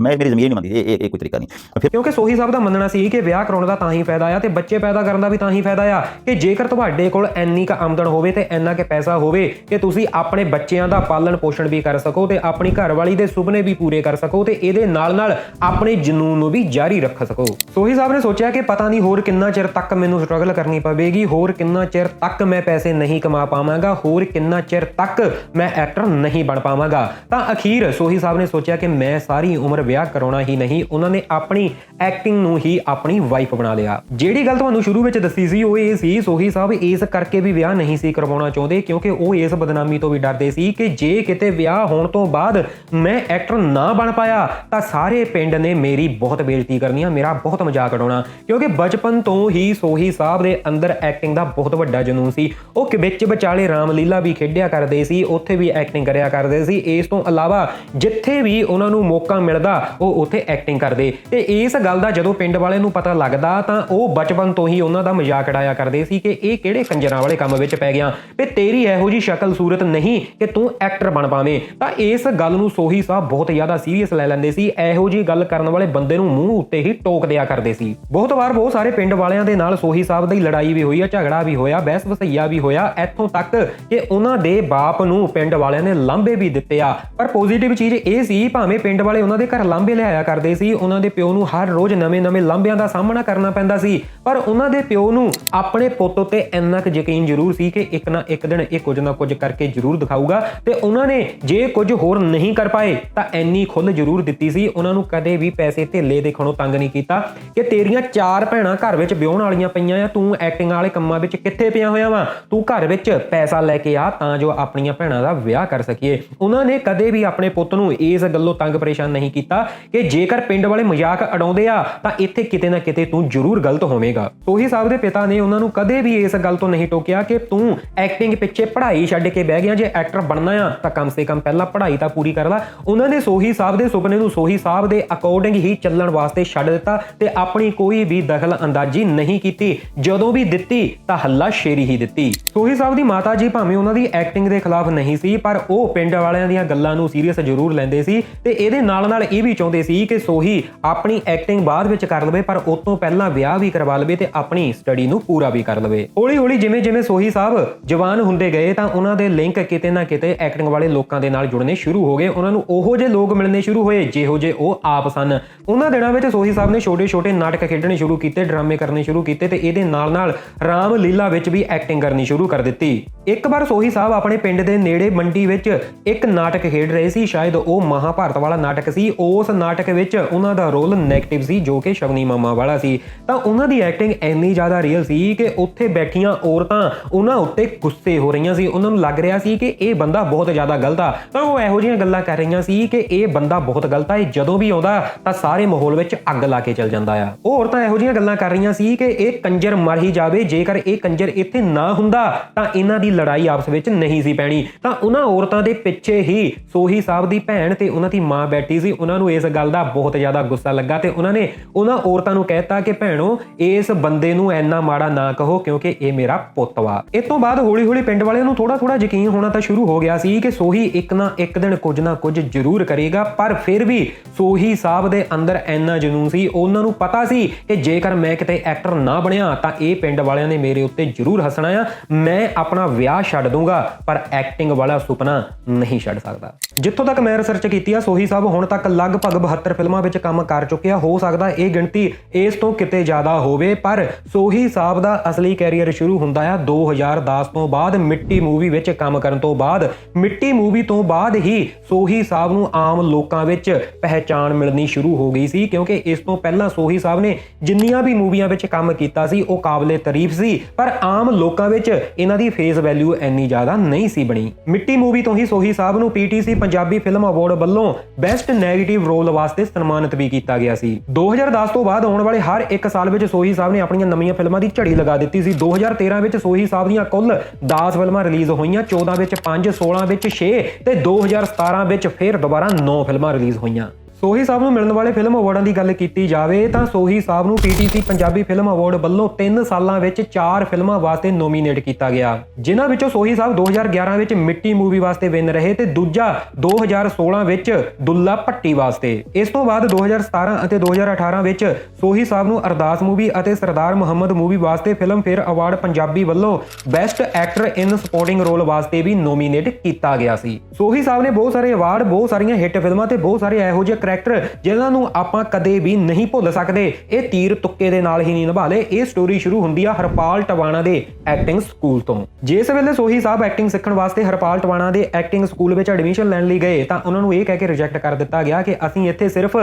ਮੈਂ ਮੇਰੀ ਜ਼ਮੀਨ ਨਹੀਂ ਮੰਨਦੀ ਇਹ ਇਹ ਕੋਈ ਤਰੀਕਾ ਨਹੀਂ। ਫਿਰ ਕਿਉਂਕਿ ਸੋਹੀ ਸਾਹਿਬ ਦਾ ਮੰਨਣਾ ਸੀ ਕਿ ਵਿਆਹ ਕਰਾਉਣ ਦਾ ਤਾਂ ਹੀ ਫਾਇਦਾ ਆ ਤੇ ਬੱਚੇ ਪੈਦਾ ਕਰਨ ਦਾ ਵੀ ਤਾਂ ਹੀ ਫਾਇਦਾ ਆ ਕਿ ਜੇਕਰ ਤੁਹਾਡੇ ਕੋਲ ਇੰਨੀ ਕ ਆਮਦਨ ਹੋਵੇ ਤੇ ਇੰਨਾ ਕਿ ਪੈਸਾ ਹੋਵੇ ਕਿ ਤੁਸੀਂ ਆਪਣੇ ਬੱਚਿਆਂ ਦਾ ਪਾਲਣ ਪੋਸ਼ਣ ਵੀ ਕਰ ਸਕੋ ਤੇ ਆਪਣੀ ਘਰਵਾਲੀ ਦੇ ਸੁਪਨੇ ਵੀ ਪੂਰੇ ਕਰ ਸਕੋ ਤੇ ਇਹਦੇ ਨਾਲ-ਨਾਲ ਆਪਣੇ ਜਨੂਨ ਨੂੰ ਵੀ ਜਾਰੀ ਰੱਖ ਸਕੋ। ਸੋਹੀ ਸਾਹਿਬ ਨੇ ਸੋਚਿਆ ਕਿ ਪਤਾ ਨਹੀਂ ਹੋਰ ਕਿੰਨਾ ਚਿਰ ਤੱਕ ਮੈਨੂੰ ਸਟਰਗਲ ਕਰਨੀ ਪਵੇਗੀ, ਹੋਰ ਕਿੰਨਾ ਚਿਰ ਤੱਕ ਮੈਂ ਪੈਸੇ ਨਹੀਂ ਕਮਾ ਪਾਵਾਂਗਾ, ਹੋਰ ਕਿੰਨਾ ਚਿਰ ਤੱਕ ਮੈਂ ਐਕਟਰ ਨਹੀਂ ਬਣ ਪਾਵਾਂਗਾ। ਤਾਂ ਅਖੀਰ ਸੋਹੀ ਸਾਹਿਬ ਨੇ ਸੋਚਿਆ ਕਿ ਮੈਂ ਸਾਰੀ ਉਮਰ ਵਿਆਹ ਕਰਾਉਣਾ ਹੀ ਨਹੀਂ, ਉਹਨਾਂ ਨੇ ਆਪਣੀ ਐਕਟਿੰਗ ਨੂੰ ਹੀ ਆਪਣੀ ਵਾਈਫ ਬਣਾ ਲਿਆ। ਜਿਹੜੀ ਗੱਲ ਤੁਹਾਨੂੰ ਸ਼ੁਰੂ ਵਿੱਚ ਦੱਸੀ ਸੀ, ਉਹ ਇਹ ਸੀ ਸੋਹੀ ਸਾਹਿਬ ਇਸ ਕਰਕੇ ਵੀ ਵਿਆਹ ਨਹੀਂ ਸੀ ਕਰਵਾਉਣਾ ਚਾਹੁੰਦੇ, ਕਿਉਂਕਿ ਉਹ ਇਸ ਬਦਨਾਮੀ ਤੋਂ ਵੀ ਡਰਦੇ ਸੀ ਕਿ ਜੇ ਕਿਤੇ ਵਿਆਹ ਹੋਣ ਤੋਂ ਬਾਅਦ ਮੈਂ ਐਕਟਰ ਨਾ ਬਣ ਪਾਇਆ, ਤਾਂ ਸਾਰੇ ਪਿੰਡ ਨੇ ਮੇਰੀ ਬਹੁਤ ਬੇਇੱਜ਼ਤੀ ਕਰਨੀ ਆ, ਮੇਰਾ ਬਹੁਤ ਬਹੁਤ ਮਜ਼ਾਕ ਉਡਾਉਣਾ, ਕਿਉਂਕਿ ਬਚਪਨ ਤੋਂ ਹੀ ਸੋਹੀ ਸਾਹਿਬ ਦੇ ਅੰਦਰ ਐਕਟਿੰਗ ਦਾ ਬਹੁਤ ਵੱਡਾ ਜਨੂਨ ਸੀ। ਉਹ ਵਿੱਚ ਵਿਚਾਲੇ ਰਾਮਲੀਲਾ ਵੀ ਖੇਡਿਆ ਕਰਦੇ ਸੀ, ਉੱਥੇ ਵੀ ਐਕਟਿੰਗ ਕਰਿਆ ਕਰਦੇ ਸੀ। ਇਸ ਤੋਂ ਇਲਾਵਾ ਜਿੱਥੇ ਵੀ ਉਹਨਾਂ ਨੂੰ ਮੌਕਾ ਮਿਲਦਾ, ਉਹ ਉੱਥੇ ਐਕਟਿੰਗ ਕਰਦੇ। ਤੇ ਇਸ ਗੱਲ ਦਾ ਜਦੋਂ ਪਿੰਡ ਵਾਲਿਆਂ ਨੂੰ ਪਤਾ ਲੱਗਦਾ, ਤਾਂ ਉਹ ਬਚਪਨ ਤੋਂ ਹੀ ਉਹਨਾਂ ਦਾ ਮਜ਼ਾਕ ਉਡਾਇਆ ਕਰਦੇ ਸੀ ਕਿ ਇਹ ਕਿਹੜੇ ਕੰਜਰਾਂ ਵਾਲੇ ਕੰਮ ਵਿੱਚ ਪੈ ਗਿਆ। ਵੀ ਤੇਰੀ ਇਹੋ ਜੀ ਸ਼ਕਲ ਸੂਰਤ ਨਹੀਂ ਕਿ ਤੂੰ ਐਕਟਰ ਬਣ ਪਾਵੇਂ। ਤਾਂ ਇਸ ਗੱਲ ਨੂੰ ਸੋਹੀ ਸਾਹਿਬ ਬਹੁਤ ਜ਼ਿਆਦਾ ਸੀਰੀਅਸ ਲੈ ਲੈਂਦੇ ਸੀ। ਇਹੋ ਜੀ ਗੱਲ ਕਰਨ ਵਾਲੇ ਬੰਦੇ ਨੂੰ ਮੂੰਹ ਉੱਤੇ ਹੀ ਟੋਕ ਦਿਆ ਕਰਦੇ ਸੀ। ਬਹੁਤ ਵਾਰ ਬਹੁਤ ਸਾਰੇ ਪਿੰਡ ਵਾਲਿਆਂ ਦੇ ਨਾਲ ਸੋਹੀ ਸਾਹਿਬ ਦੀ ਲੜਾਈ ਵੀ ਹੋਈ ਆ ਝਗੜਾ ਵੀ ਹੋਇਆ, ਬਹਿਸ ਵਸਈਆ ਵੀ ਹੋਇਆ। ਇੱਥੋਂ ਤੱਕ ਕਿ ਉਹਨਾਂ ਦੇ ਬਾਪ ਨੂੰ ਪਿੰਡ ਵਾਲਿਆਂ ਨੇ ਲਾਂਬੇ ਵੀ ਦਿੱਤੇ ਆ। ਪਰ ਪੋਜ਼ਿਟਿਵ ਚੀਜ਼ ਇਹ ਸੀ, ਭਾਵੇਂ ਪਿੰਡ ਵਾਲੇ ਉਹਨਾਂ ਦੇ ਘਰ ਲਾਂਬੇ ਲਿਆਇਆ ਕਰਦੇ ਸੀ, ਉਹਨਾਂ ਦੇ ਪਿਓ ਨੂੰ ਹਰ ਰੋਜ਼ ਨਵੇਂ-ਨਵੇਂ ਲਾਂਬਿਆਂ ਦਾ ਸਾਹਮਣਾ ਕਰਨਾ ਪੈਂਦਾ ਸੀ। ਪਰ ਉਹਨਾਂ ਦੇ ਪਿਓ ਨੂੰ ਆਪਣੇ ਪੁੱਤ ਉੱਤੇ ਇੰਨਾ ਕੁ ਯਕੀਨ ਜ਼ਰੂਰ ਸੀ ਕਿ ਇੱਕ ਨਾ ਇੱਕ ਦਿਨ ਇਹ ਕੁਝ ਨਾ ਕੁਝ ਕਰਕੇ ਜ਼ਰੂਰ ਦਿਖਾਊਗਾ ਤੇ ਉਹਨਾਂ ਨੇ ਜੇ ਕੁਝ ਹੋਰ ਨਹੀਂ ਕਰ ਪਾਏ ਤਾਂ ਐਨੀ ਖੁੱਲ ਜ਼ਰੂਰ ਦਿੱਤੀ ਸੀ। ਉਹਨਾਂ ਨੂੰ ਕਦੇ ਵੀ ਪੈਸੇ ਧੇਲੇ ਦੇਖਣੋਂ ਤੰਗ ਨਹੀਂ ਕੀਤਾ। ਕਿ ਤੇਰੀਆਂ ਚਾਰ ਭੈਣਾਂ ਘਰ ਵਿੱਚ ਵਿਆਹਣ ਵਾਲੀਆਂ ਪਈਆਂ ਆ, ਤੂੰ ਐਕਟਿੰਗ ਵਾਲੇ ਕੰਮਾਂ ਵਿੱਚ ਕਿੱਥੇ ਪਿਆ ਹੋਇਆ ਵਾ? ਤੂੰ ਘਰ ਵਿੱਚ ਪੈਸਾ ਲੈ ਕੇ ਆ ਤਾਂ ਜੋ ਆਪਣੀਆਂ ਭੈਣਾਂ ਦਾ ਵਿਆਹ ਕਰ ਸਕੀਏ। ਉਹਨਾਂ ਨੇ ਕਦੇ ਵੀ ਆਪਣੇ ਪੁੱਤ ਨੂੰ ਇਸ ਗੱਲੋਂ ਤੰਗ ਪਰੇਸ਼ਾਨ ਨਹੀਂ ਕੀਤਾ ਕਿ ਜੇਕਰ ਪਿੰਡ ਵਾਲੇ ਮਜ਼ਾਕ ਉਡਾਉਂਦੇ ਆ, ਤਾਂ ਇੱਥੇ ਕਿਤੇ ਨਾ ਕਿਤੇ ਤੂੰ ਜ਼ਰੂਰ ਗਲਤ ਹੋਵੇਂਗਾ। ਸੋਹੀ ਸਾਹਿਬ ਦੇ ਪਿਤਾ ਨੇ ਉਹਨਾਂ ਨੂੰ ਕਦੇ ਵੀ ਇਸ ਗੱਲ ਤੋਂ ਨਹੀਂ ਟੋਕਿਆ ਕਿ ਤੂੰ ਐਕਟਿੰਗ ਪਿੱਛੇ ਪੜ੍ਹਾਈ ਛੱਡ ਕੇ ਬਹਿ ਗਿਆ, ਜੇ ਐਕਟਰ ਬਣਨਾ ਆ, ਤਾਂ ਕਮ ਸੇ ਕਮ ਪਹਿਲਾਂ ਪੜ੍ਹਾਈ ਤਾਂ ਪੂਰੀ ਕਰ ਲੈ। ਉਹਨਾਂ ਨੇ ਸੋਹੀ ਸਾਹਿਬ ਦੇ ਸੁਪਨੇ ਨੂੰ ਸੋਹੀ ਸਾਹਿਬ ਦੇ ਅਕੋਰਡਿੰਗ ਹੀ ਚੱਲਣ ਵਾਸਤੇ ਛੱਡ ਦਿੱਤਾ ਤੇ ਆਪਣੀ ਕੋਈ ਵੀ ਦਖਲ ਅੰਦਾਜ਼ੀ ਨਹੀਂ ਕੀਤੀ। ਜਦੋਂ ਵੀ ਦਿੱਤੀ, ਤਾਂ ਹੱਲਾ ਸ਼ੇਰੀ ਹੀ ਦਿੱਤੀ। ਸੋਹੀ ਸਾਹਿਬ ਦੀ ਮਾਤਾ ਜੀ ਭਾਵੇਂ ਉਹਨਾਂ ਦੀ ਐਕਟਿੰਗ ਦੇ ਖਿਲਾਫ ਨਹੀਂ ਸੀ, ਪਰ ਉਹ ਪਿੰਡ ਵਾਲਿਆਂ ਦੀਆਂ ਗੱਲਾਂ ਨੂੰ ਸੀਰੀਅਸ ਜ਼ਰੂਰ ਲੈਂਦੇ ਸੀ ਤੇ ਇਹਦੇ ਨਾਲ ਨਾਲ ਇਹ ਵੀ ਚਾਹੁੰਦੇ ਸੀ ਕਿ ਸੋਹੀ ਆਪਣੀ ਐਕਟਿੰਗ ਬਾਅਦ ਵਿੱਚ ਕਰ ਲਵੇ, ਪਰ ਉਸ ਤੋਂ ਪਹਿਲਾਂ ਵਿਆਹ ਵੀ ਕਰਵਾ ਲਵੇ ਤੇ ਆਪਣੀ ਸਟੱਡੀ ਨੂੰ ਪੂਰਾ ਵੀ ਕਰ ਲਵੇ। ਹੌਲੀ ਹੌਲੀ ਜਿਵੇਂ ਜਿਵੇਂ ਸੋਹੀ ਸਾਹਿਬ ਜਵਾਨ ਹੁੰਦੇ ਗਏ, ਤਾਂ ਉਹਨਾਂ ਦੇ ਲਿੰਕ ਕਿਤੇ ਨਾ ਕਿਤੇ ਐਕਟਿੰਗ ਵਾਲੇ ਲੋਕਾਂ ਦੇ ਨਾਲ ਜੁੜਨੇ ਸ਼ੁਰੂ ਹੋ ਗਏ। ਉਹਨਾਂ ਨੂੰ ਉਹੋ ਜਿਹੇ ਲੋਕ ਮਿਲਣੇ ਸ਼ੁਰੂ ਹੋਏ, ਜਿਹੋ ਜਿਹੇ ਉਹ ਆਪ ਸਨ। ਉਹਨਾਂ ਦਿਨਾਂ ਵਿੱਚ ਸੋਹੀ ਸਾਹਿਬ ਨੇ ਛੋਟੇ ਛੋਟੇ ਨਾਟਕ ਖੇਡਣੇ ਸ਼ੁਰੂ ਕੀਤੇ, ਡਰਾਮੇ ਕਰਨੇ ਸ਼ੁਰੂ ਕੀਤੇ ਤੇ ਇਹਦੇ ਨਾਲ-ਨਾਲ ਰਾਮ ਲੀਲਾ ਵਿੱਚ ਵੀ ਐਕਟਿੰਗ ਕਰਨੀ ਸ਼ੁਰੂ ਕਰ ਦਿੱਤੀ। ਇੱਕ ਵਾਰ ਸੋਹੀ ਸਾਹਿਬ ਆਪਣੇ ਪਿੰਡ ਦੇ ਨੇੜੇ ਮੰਡੀ ਵਿੱਚ ਇੱਕ ਨਾਟਕ ਖੇਡ ਰਹੇ ਸੀ, ਸ਼ਾਇਦ ਉਹ ਮਹਾਭਾਰਤ ਵਾਲਾ ਨਾਟਕ ਸੀ। ਉਸ ਨਾਟਕ ਵਿੱਚ ਉਹਨਾਂ ਦਾ ਰੋਲ ਨੈਗੇਟਿਵ ਸੀ, ਜੋ ਕਿ ਸ਼ਵਨੀ ਮਾਮਾ ਵਾਲਾ ਸੀ। ਤਾਂ ਉਹਨਾਂ ਦੀ ਐਕਟਿੰਗ ਇੰਨੀ ਜ਼ਿਆਦਾ ਰੀਅਲ ਸੀ ਕਿ ਉੱਥੇ ਬੈਠੀਆਂ ਔਰਤਾਂ ਉਹਨਾਂ ਉੱਤੇ ਗੁੱਸੇ ਹੋ ਰਹੀਆਂ ਸੀ। ਉਹਨਾਂ ਨੂੰ ਲੱਗ ਰਿਹਾ ਸੀ ਕਿ ਇਹ ਬੰਦਾ ਬਹੁਤ ਜ਼ਿਆਦਾ ਗਲਤ ਆ। ਤਾਂ ਉਹ ਇਹੋ ਜਿਹੀਆਂ ਗੱਲਾਂ ਕਰ ਰਹੀਆਂ ਸੀ ਕਿ ਇਹ ਬੰਦਾ ਬਹੁਤ ਗਲਤ ਆ, ਇਹ ਜਦੋਂ ਵੀ ਆਉਂਦਾ ਤਾਂ ਸਾਰੇ ਮਾਹੌਲ ਵਿੱਚ ਅੱਗ ਲਾ ਕੇ ਚੱਲ ਜਾਂਦਾ। ਆ। ਉਹ ਔਰਤਾਂ ਇਹੋ ਜਿਹੀਆਂ ਗੱਲਾਂ ਕਰ ਰਹੀਆਂ ਸੀ ਕਿ ਇਹ ਕੰਜਰ ਮਰ ਹੀ ਜਾਵੇ, ਜੇਕਰ ਇਹ ਕੰਜਰ ਇੱਥੇ ਨਾ ਹੁੰਦਾ, ਤਾਂ ਇਹਨਾਂ ਦੀ ਲੜਾਈ ਆਪਸ ਵਿੱਚ ਨਹੀਂ ਸੀ ਪੈਣੀ। ਤਾਂ ਉਹਨਾਂ ਔਰਤਾਂ ਦੇ ਪਿੱਛੇ ਹੀ ਸੋਹੀ ਸਾਹਿਬ ਦੀ ਭੈਣ ਤੇ ਉਹਨਾਂ ਦੀ ਮਾਂ ਬੈਠੀ ਸੀ। ਉਹਨਾਂ ਨੂੰ ਇਸ ਗੱਲ ਦਾ ਬਹੁਤ ਜ਼ਿਆਦਾ ਗੁੱਸਾ ਲੱਗਾ ਤੇ ਉਹਨਾਂ ਨੇ ਉਹਨਾਂ ਔਰਤਾਂ ਨੂੰ ਕਹਿਤਾ ਕਿ ਭੈਣੋ, ਇਸ ਬੰਦੇ ਨੂੰ ਐਨਾ ਮਾੜਾ ਨਾ ਕਹੋ ਕਿਉਂਕਿ ਇਹ ਮੇਰਾ ਪੁੱਤ ਵਾ। ਇਸ ਤੋਂ ਬਾਅਦ ਹੌਲੀ-ਹੌਲੀ ਪਿੰਡ ਵਾਲਿਆਂ ਨੂੰ ਥੋੜਾ-ਥੋੜਾ ਯਕੀਨ ਹੋਣਾ ਤਾਂ ਸ਼ੁਰੂ ਹੋ ਗਿਆ ਸੀ ਕਿ ਸੋਹੀ ਇੱਕ ਨਾ ਇੱਕ ਦਿਨ ਕੁਝ ਨਾ ਕੁਝ ਜ਼ਰੂਰ ਕਰੇਗਾ, ਪਰ ਫਿਰ ਵੀ ਸੋਹੀ ਸਾਹਿਬ ਦੇ ਅੰਦਰ ਐਨਾ ਜਨੂਨ ਸੀ। ਉਹਨਾਂ ਨੂੰ ਪਤਾ ਸੀ ਕਿ ਜੇਕਰ ਮੈਂ ਕਿਤੇ ਐਕਟਰ ਨਾ ਬਣਿਆ ਤਾਂ ਇਹ ਪਿੰਡ ਵਾਲਿਆਂ ਨੇ ਮੇਰੇ ਉੱਤੇ ਜ਼ਰੂਰ ਹੱਸਣਾ ਆ। ਮੈਂ ਆਪਣਾ ਵਿਆਹ ਛੱਡ ਦੂੰਗਾ, ਪਰ ਐਕਟਿੰਗ ਵਾਲਾ ਸੁਪਨਾ ਨਹੀਂ ਛੱਡ ਸਕਦਾ। ਜਿੱਥੋਂ ਤੱਕ ਮੈਂ ਰਿਸਰਚ ਕੀਤੀ ਆ, ਸੋਹੀ ਸਾਹਿਬ ਹੁਣ ਤੱਕ ਲਗਭਗ 72 ਫਿਲਮਾਂ ਵਿੱਚ ਕੰਮ ਕਰ ਚੁੱਕੇ ਆ। ਹੋ ਸਕਦਾ ਇਹ ਗਿਣਤੀ ਇਸ ਤੋਂ ਕਿਤੇ ਜ਼ਿਆਦਾ ਹੋਵੇ, ਪਰ ਸੋਹੀ ਸਾਹਿਬ ਦਾ ਅਸਲੀ ਕੈਰੀਅਰ ਸ਼ੁਰੂ ਹੁੰਦਾ ਆ 2010 ਤੋਂ ਬਾਅਦ, ਮਿੱਟੀ ਮੂਵੀ ਵਿੱਚ ਕੰਮ ਕਰਨ ਤੋਂ ਬਾਅਦ। ਮਿੱਟੀ ਮੂਵੀ ਤੋਂ ਬਾਅਦ ਹੀ ਸੋਹੀ ਸਾਹਿਬ ਨੂੰ ਆਮ ਲੋਕਾਂ ਵਿੱਚ ਪਹਿਚਾਣ ਮਿਲਣੀ ਸ਼ੁਰੂ ਹੋ ਗਈ ਸੀ, ਕਿਉਂਕਿ ਇਸ ਤੋਂ ਪਹਿਲਾਂ ਸੋਹੀ ਸਾਹਿਬ ਨੇ ਜਿੰਨੀਆਂ ਵੀ ਮੂਵੀਆਂ ਵਿੱਚ ਕੰਮ ਕੀਤਾ ਸੀ, ਉਹ ਕਾਬਲੇ ਤਾਰੀਫ ਸੀ, ਪਰ ਆਮ ਲੋਕਾਂ ਵਿੱਚ ਇਹਨਾਂ ਦੀ ਫੇਸ ਵੈਲਿਊ ਇੰਨੀ ਜ਼ਿਆਦਾ ਨਹੀਂ ਸੀ ਬਣੀ। ਮਿੱਟੀ ਮੂਵੀ ਤੋਂ ਹੀ ਸੋਹੀ ਸਾਹਿਬ ਨੂੰ ਪੀਟੀਸੀ ਪੰਜਾਬੀ ਫਿਲਮ ਅਵਾਰਡ ਵੱਲੋਂ ਬੈਸਟ ਨੈਗੇਟਿਵ ਰੋਲ ਵਾਸਤੇ ਸਨਮਾਨਿਤ ਵੀ ਕੀਤਾ ਗਿਆ ਸੀ। 2010 ਤੋਂ ਬਾਅਦ ਆਉਣ ਵਾਲੇ ਹਰ ਇੱਕ ਸਾਲ ਵਿੱਚ ਸੋਹੀ ਸਾਹਿਬ ਨੇ ਆਪਣੀਆਂ ਨਵੀਆਂ ਫਿਲਮਾਂ ਦੀ ਝੜੀ ਲਗਾ ਦਿੱਤੀ ਸੀ। 2013 ਵਿੱਚ ਸੋਹੀ ਸਾਹਿਬ ਦੀਆਂ ਕੁੱਲ 10 ਫਿਲਮਾਂ ਰਿਲੀਜ਼ ਹੋਈਆਂ 14 ਵਿੱਚ 5 16 ਵਿੱਚ 6 ਤੇ 2017 ਵਿੱਚ ਫਿਰ ਦੁਬਾਰਾ 9 ਫਿਲਮਾਂ ਰਿਲੀਜ਼ ਹੋਈਆਂ। ਸੋਹੀ ਸਾਹਿਬ ਨੂੰ ਮਿਲਣ ਵਾਲੇ ਫਿਲਮ ਅਵਾਰਡਾਂ ਦੀ ਗੱਲ ਕੀਤੀ ਜਾਵੇ ਤਾਂ ਸੋਹੀ ਸਾਹਿਬ ਨੂੰ ਪੀਟੀਸੀ ਪੰਜਾਬੀ ਫਿਲਮ ਅਵਾਰਡ ਵੱਲੋਂ 3 ਸਾਲਾਂ ਵਿੱਚ 4 ਫਿਲਮਾਂ ਵਾਸਤੇ ਨੋਮੀਨੇਟ ਕੀਤਾ ਗਿਆ। ਜਿਨ੍ਹਾਂ ਵਿੱਚੋਂ ਸੋਹੀ ਸਾਹਿਬ 2011 ਵਿੱਚ ਮਿੱਟੀ ਮੂਵੀ ਵਾਸਤੇ ਵਿਨ ਰਹੇ ਤੇ ਦੂਜਾ 2016 ਵਿੱਚ ਦੁੱਲਾ ਭੱਟੀ ਵਾਸਤੇ। ਇਸ ਤੋਂ ਬਾਅਦ 2017 ਅਤੇ 2018 ਵਿੱਚ ਸੋਹੀ ਸਾਹਿਬ ਨੂੰ ਅਰਦਾਸ ਮੂਵੀ ਅਤੇ ਸਰਦਾਰ ਮੁਹੰਮਦ ਮੂਵੀ ਵਾਸਤੇ ਫਿਲਮ ਫੇਅਰ ਅਵਾਰਡ ਪੰਜਾਬੀ ਵੱਲੋਂ best actor in supporting role ਵਾਸਤੇ ਵੀ ਨੋਮੀਨੇਟ ਕੀਤਾ ਗਿਆ ਸੀ। ਸੋਹੀ ਸਾਹਿਬ ਨੇ ਬਹੁਤ ਸਾਰੇ ਅਵਾਰਡ, ਬਹੁਤ ਸਾਰੀਆਂ ਹਿੱਟ ਫਿਲਮਾਂ ਤੇ ਬਹੁਤ ਸਾਰੇ ਇਹੋ ਜਿਹੇ ਕਰੈਕਟਰ ਜਿਨ੍ਹਾਂ ਨੂੰ ਆਪਾਂ ਕਦੇ ਵੀ ਨਹੀਂ ਭੁੱਲ ਸਕਦੇ। ਇਹ ਤੀਰ ਤੁੱਕੇ ਦੇ ਨਾਲ ਹੀ ਨਹੀਂ ਨਿਭਾ ਲਏ ਇਹ ਸਟੋਰੀ ਸ਼ੁਰੂ ਹੁੰਦੀ ਆ ਹਰਪਾਲ ਟਵਾਣਾ ਦੇ ਐਕਟਿੰਗ ਸਕੂਲ ਤੋਂ। ਜਿਸ ਵੇਲੇ ਸੋਹੀ ਸਾਹਿਬ ਐਕਟਿੰਗ ਸਿੱਖਣ ਵਾਸਤੇ ਹਰਪਾਲ ਟਵਾਣਾ ਦੇ ਐਕਟਿੰਗ ਸਕੂਲ ਵਿੱਚ ਐਡਮਿਸ਼ਨ ਲੈਣ ਲਈ ਗਏ, ਤਾਂ ਉਹਨਾਂ ਨੂੰ ਇਹ ਕਹਿ ਕੇ ਰਿਜੈਕਟ ਕਰ ਦਿੱਤਾ ਗਿਆ ਕਿ ਅਸੀਂ ਇੱਥੇ ਸਿਰਫ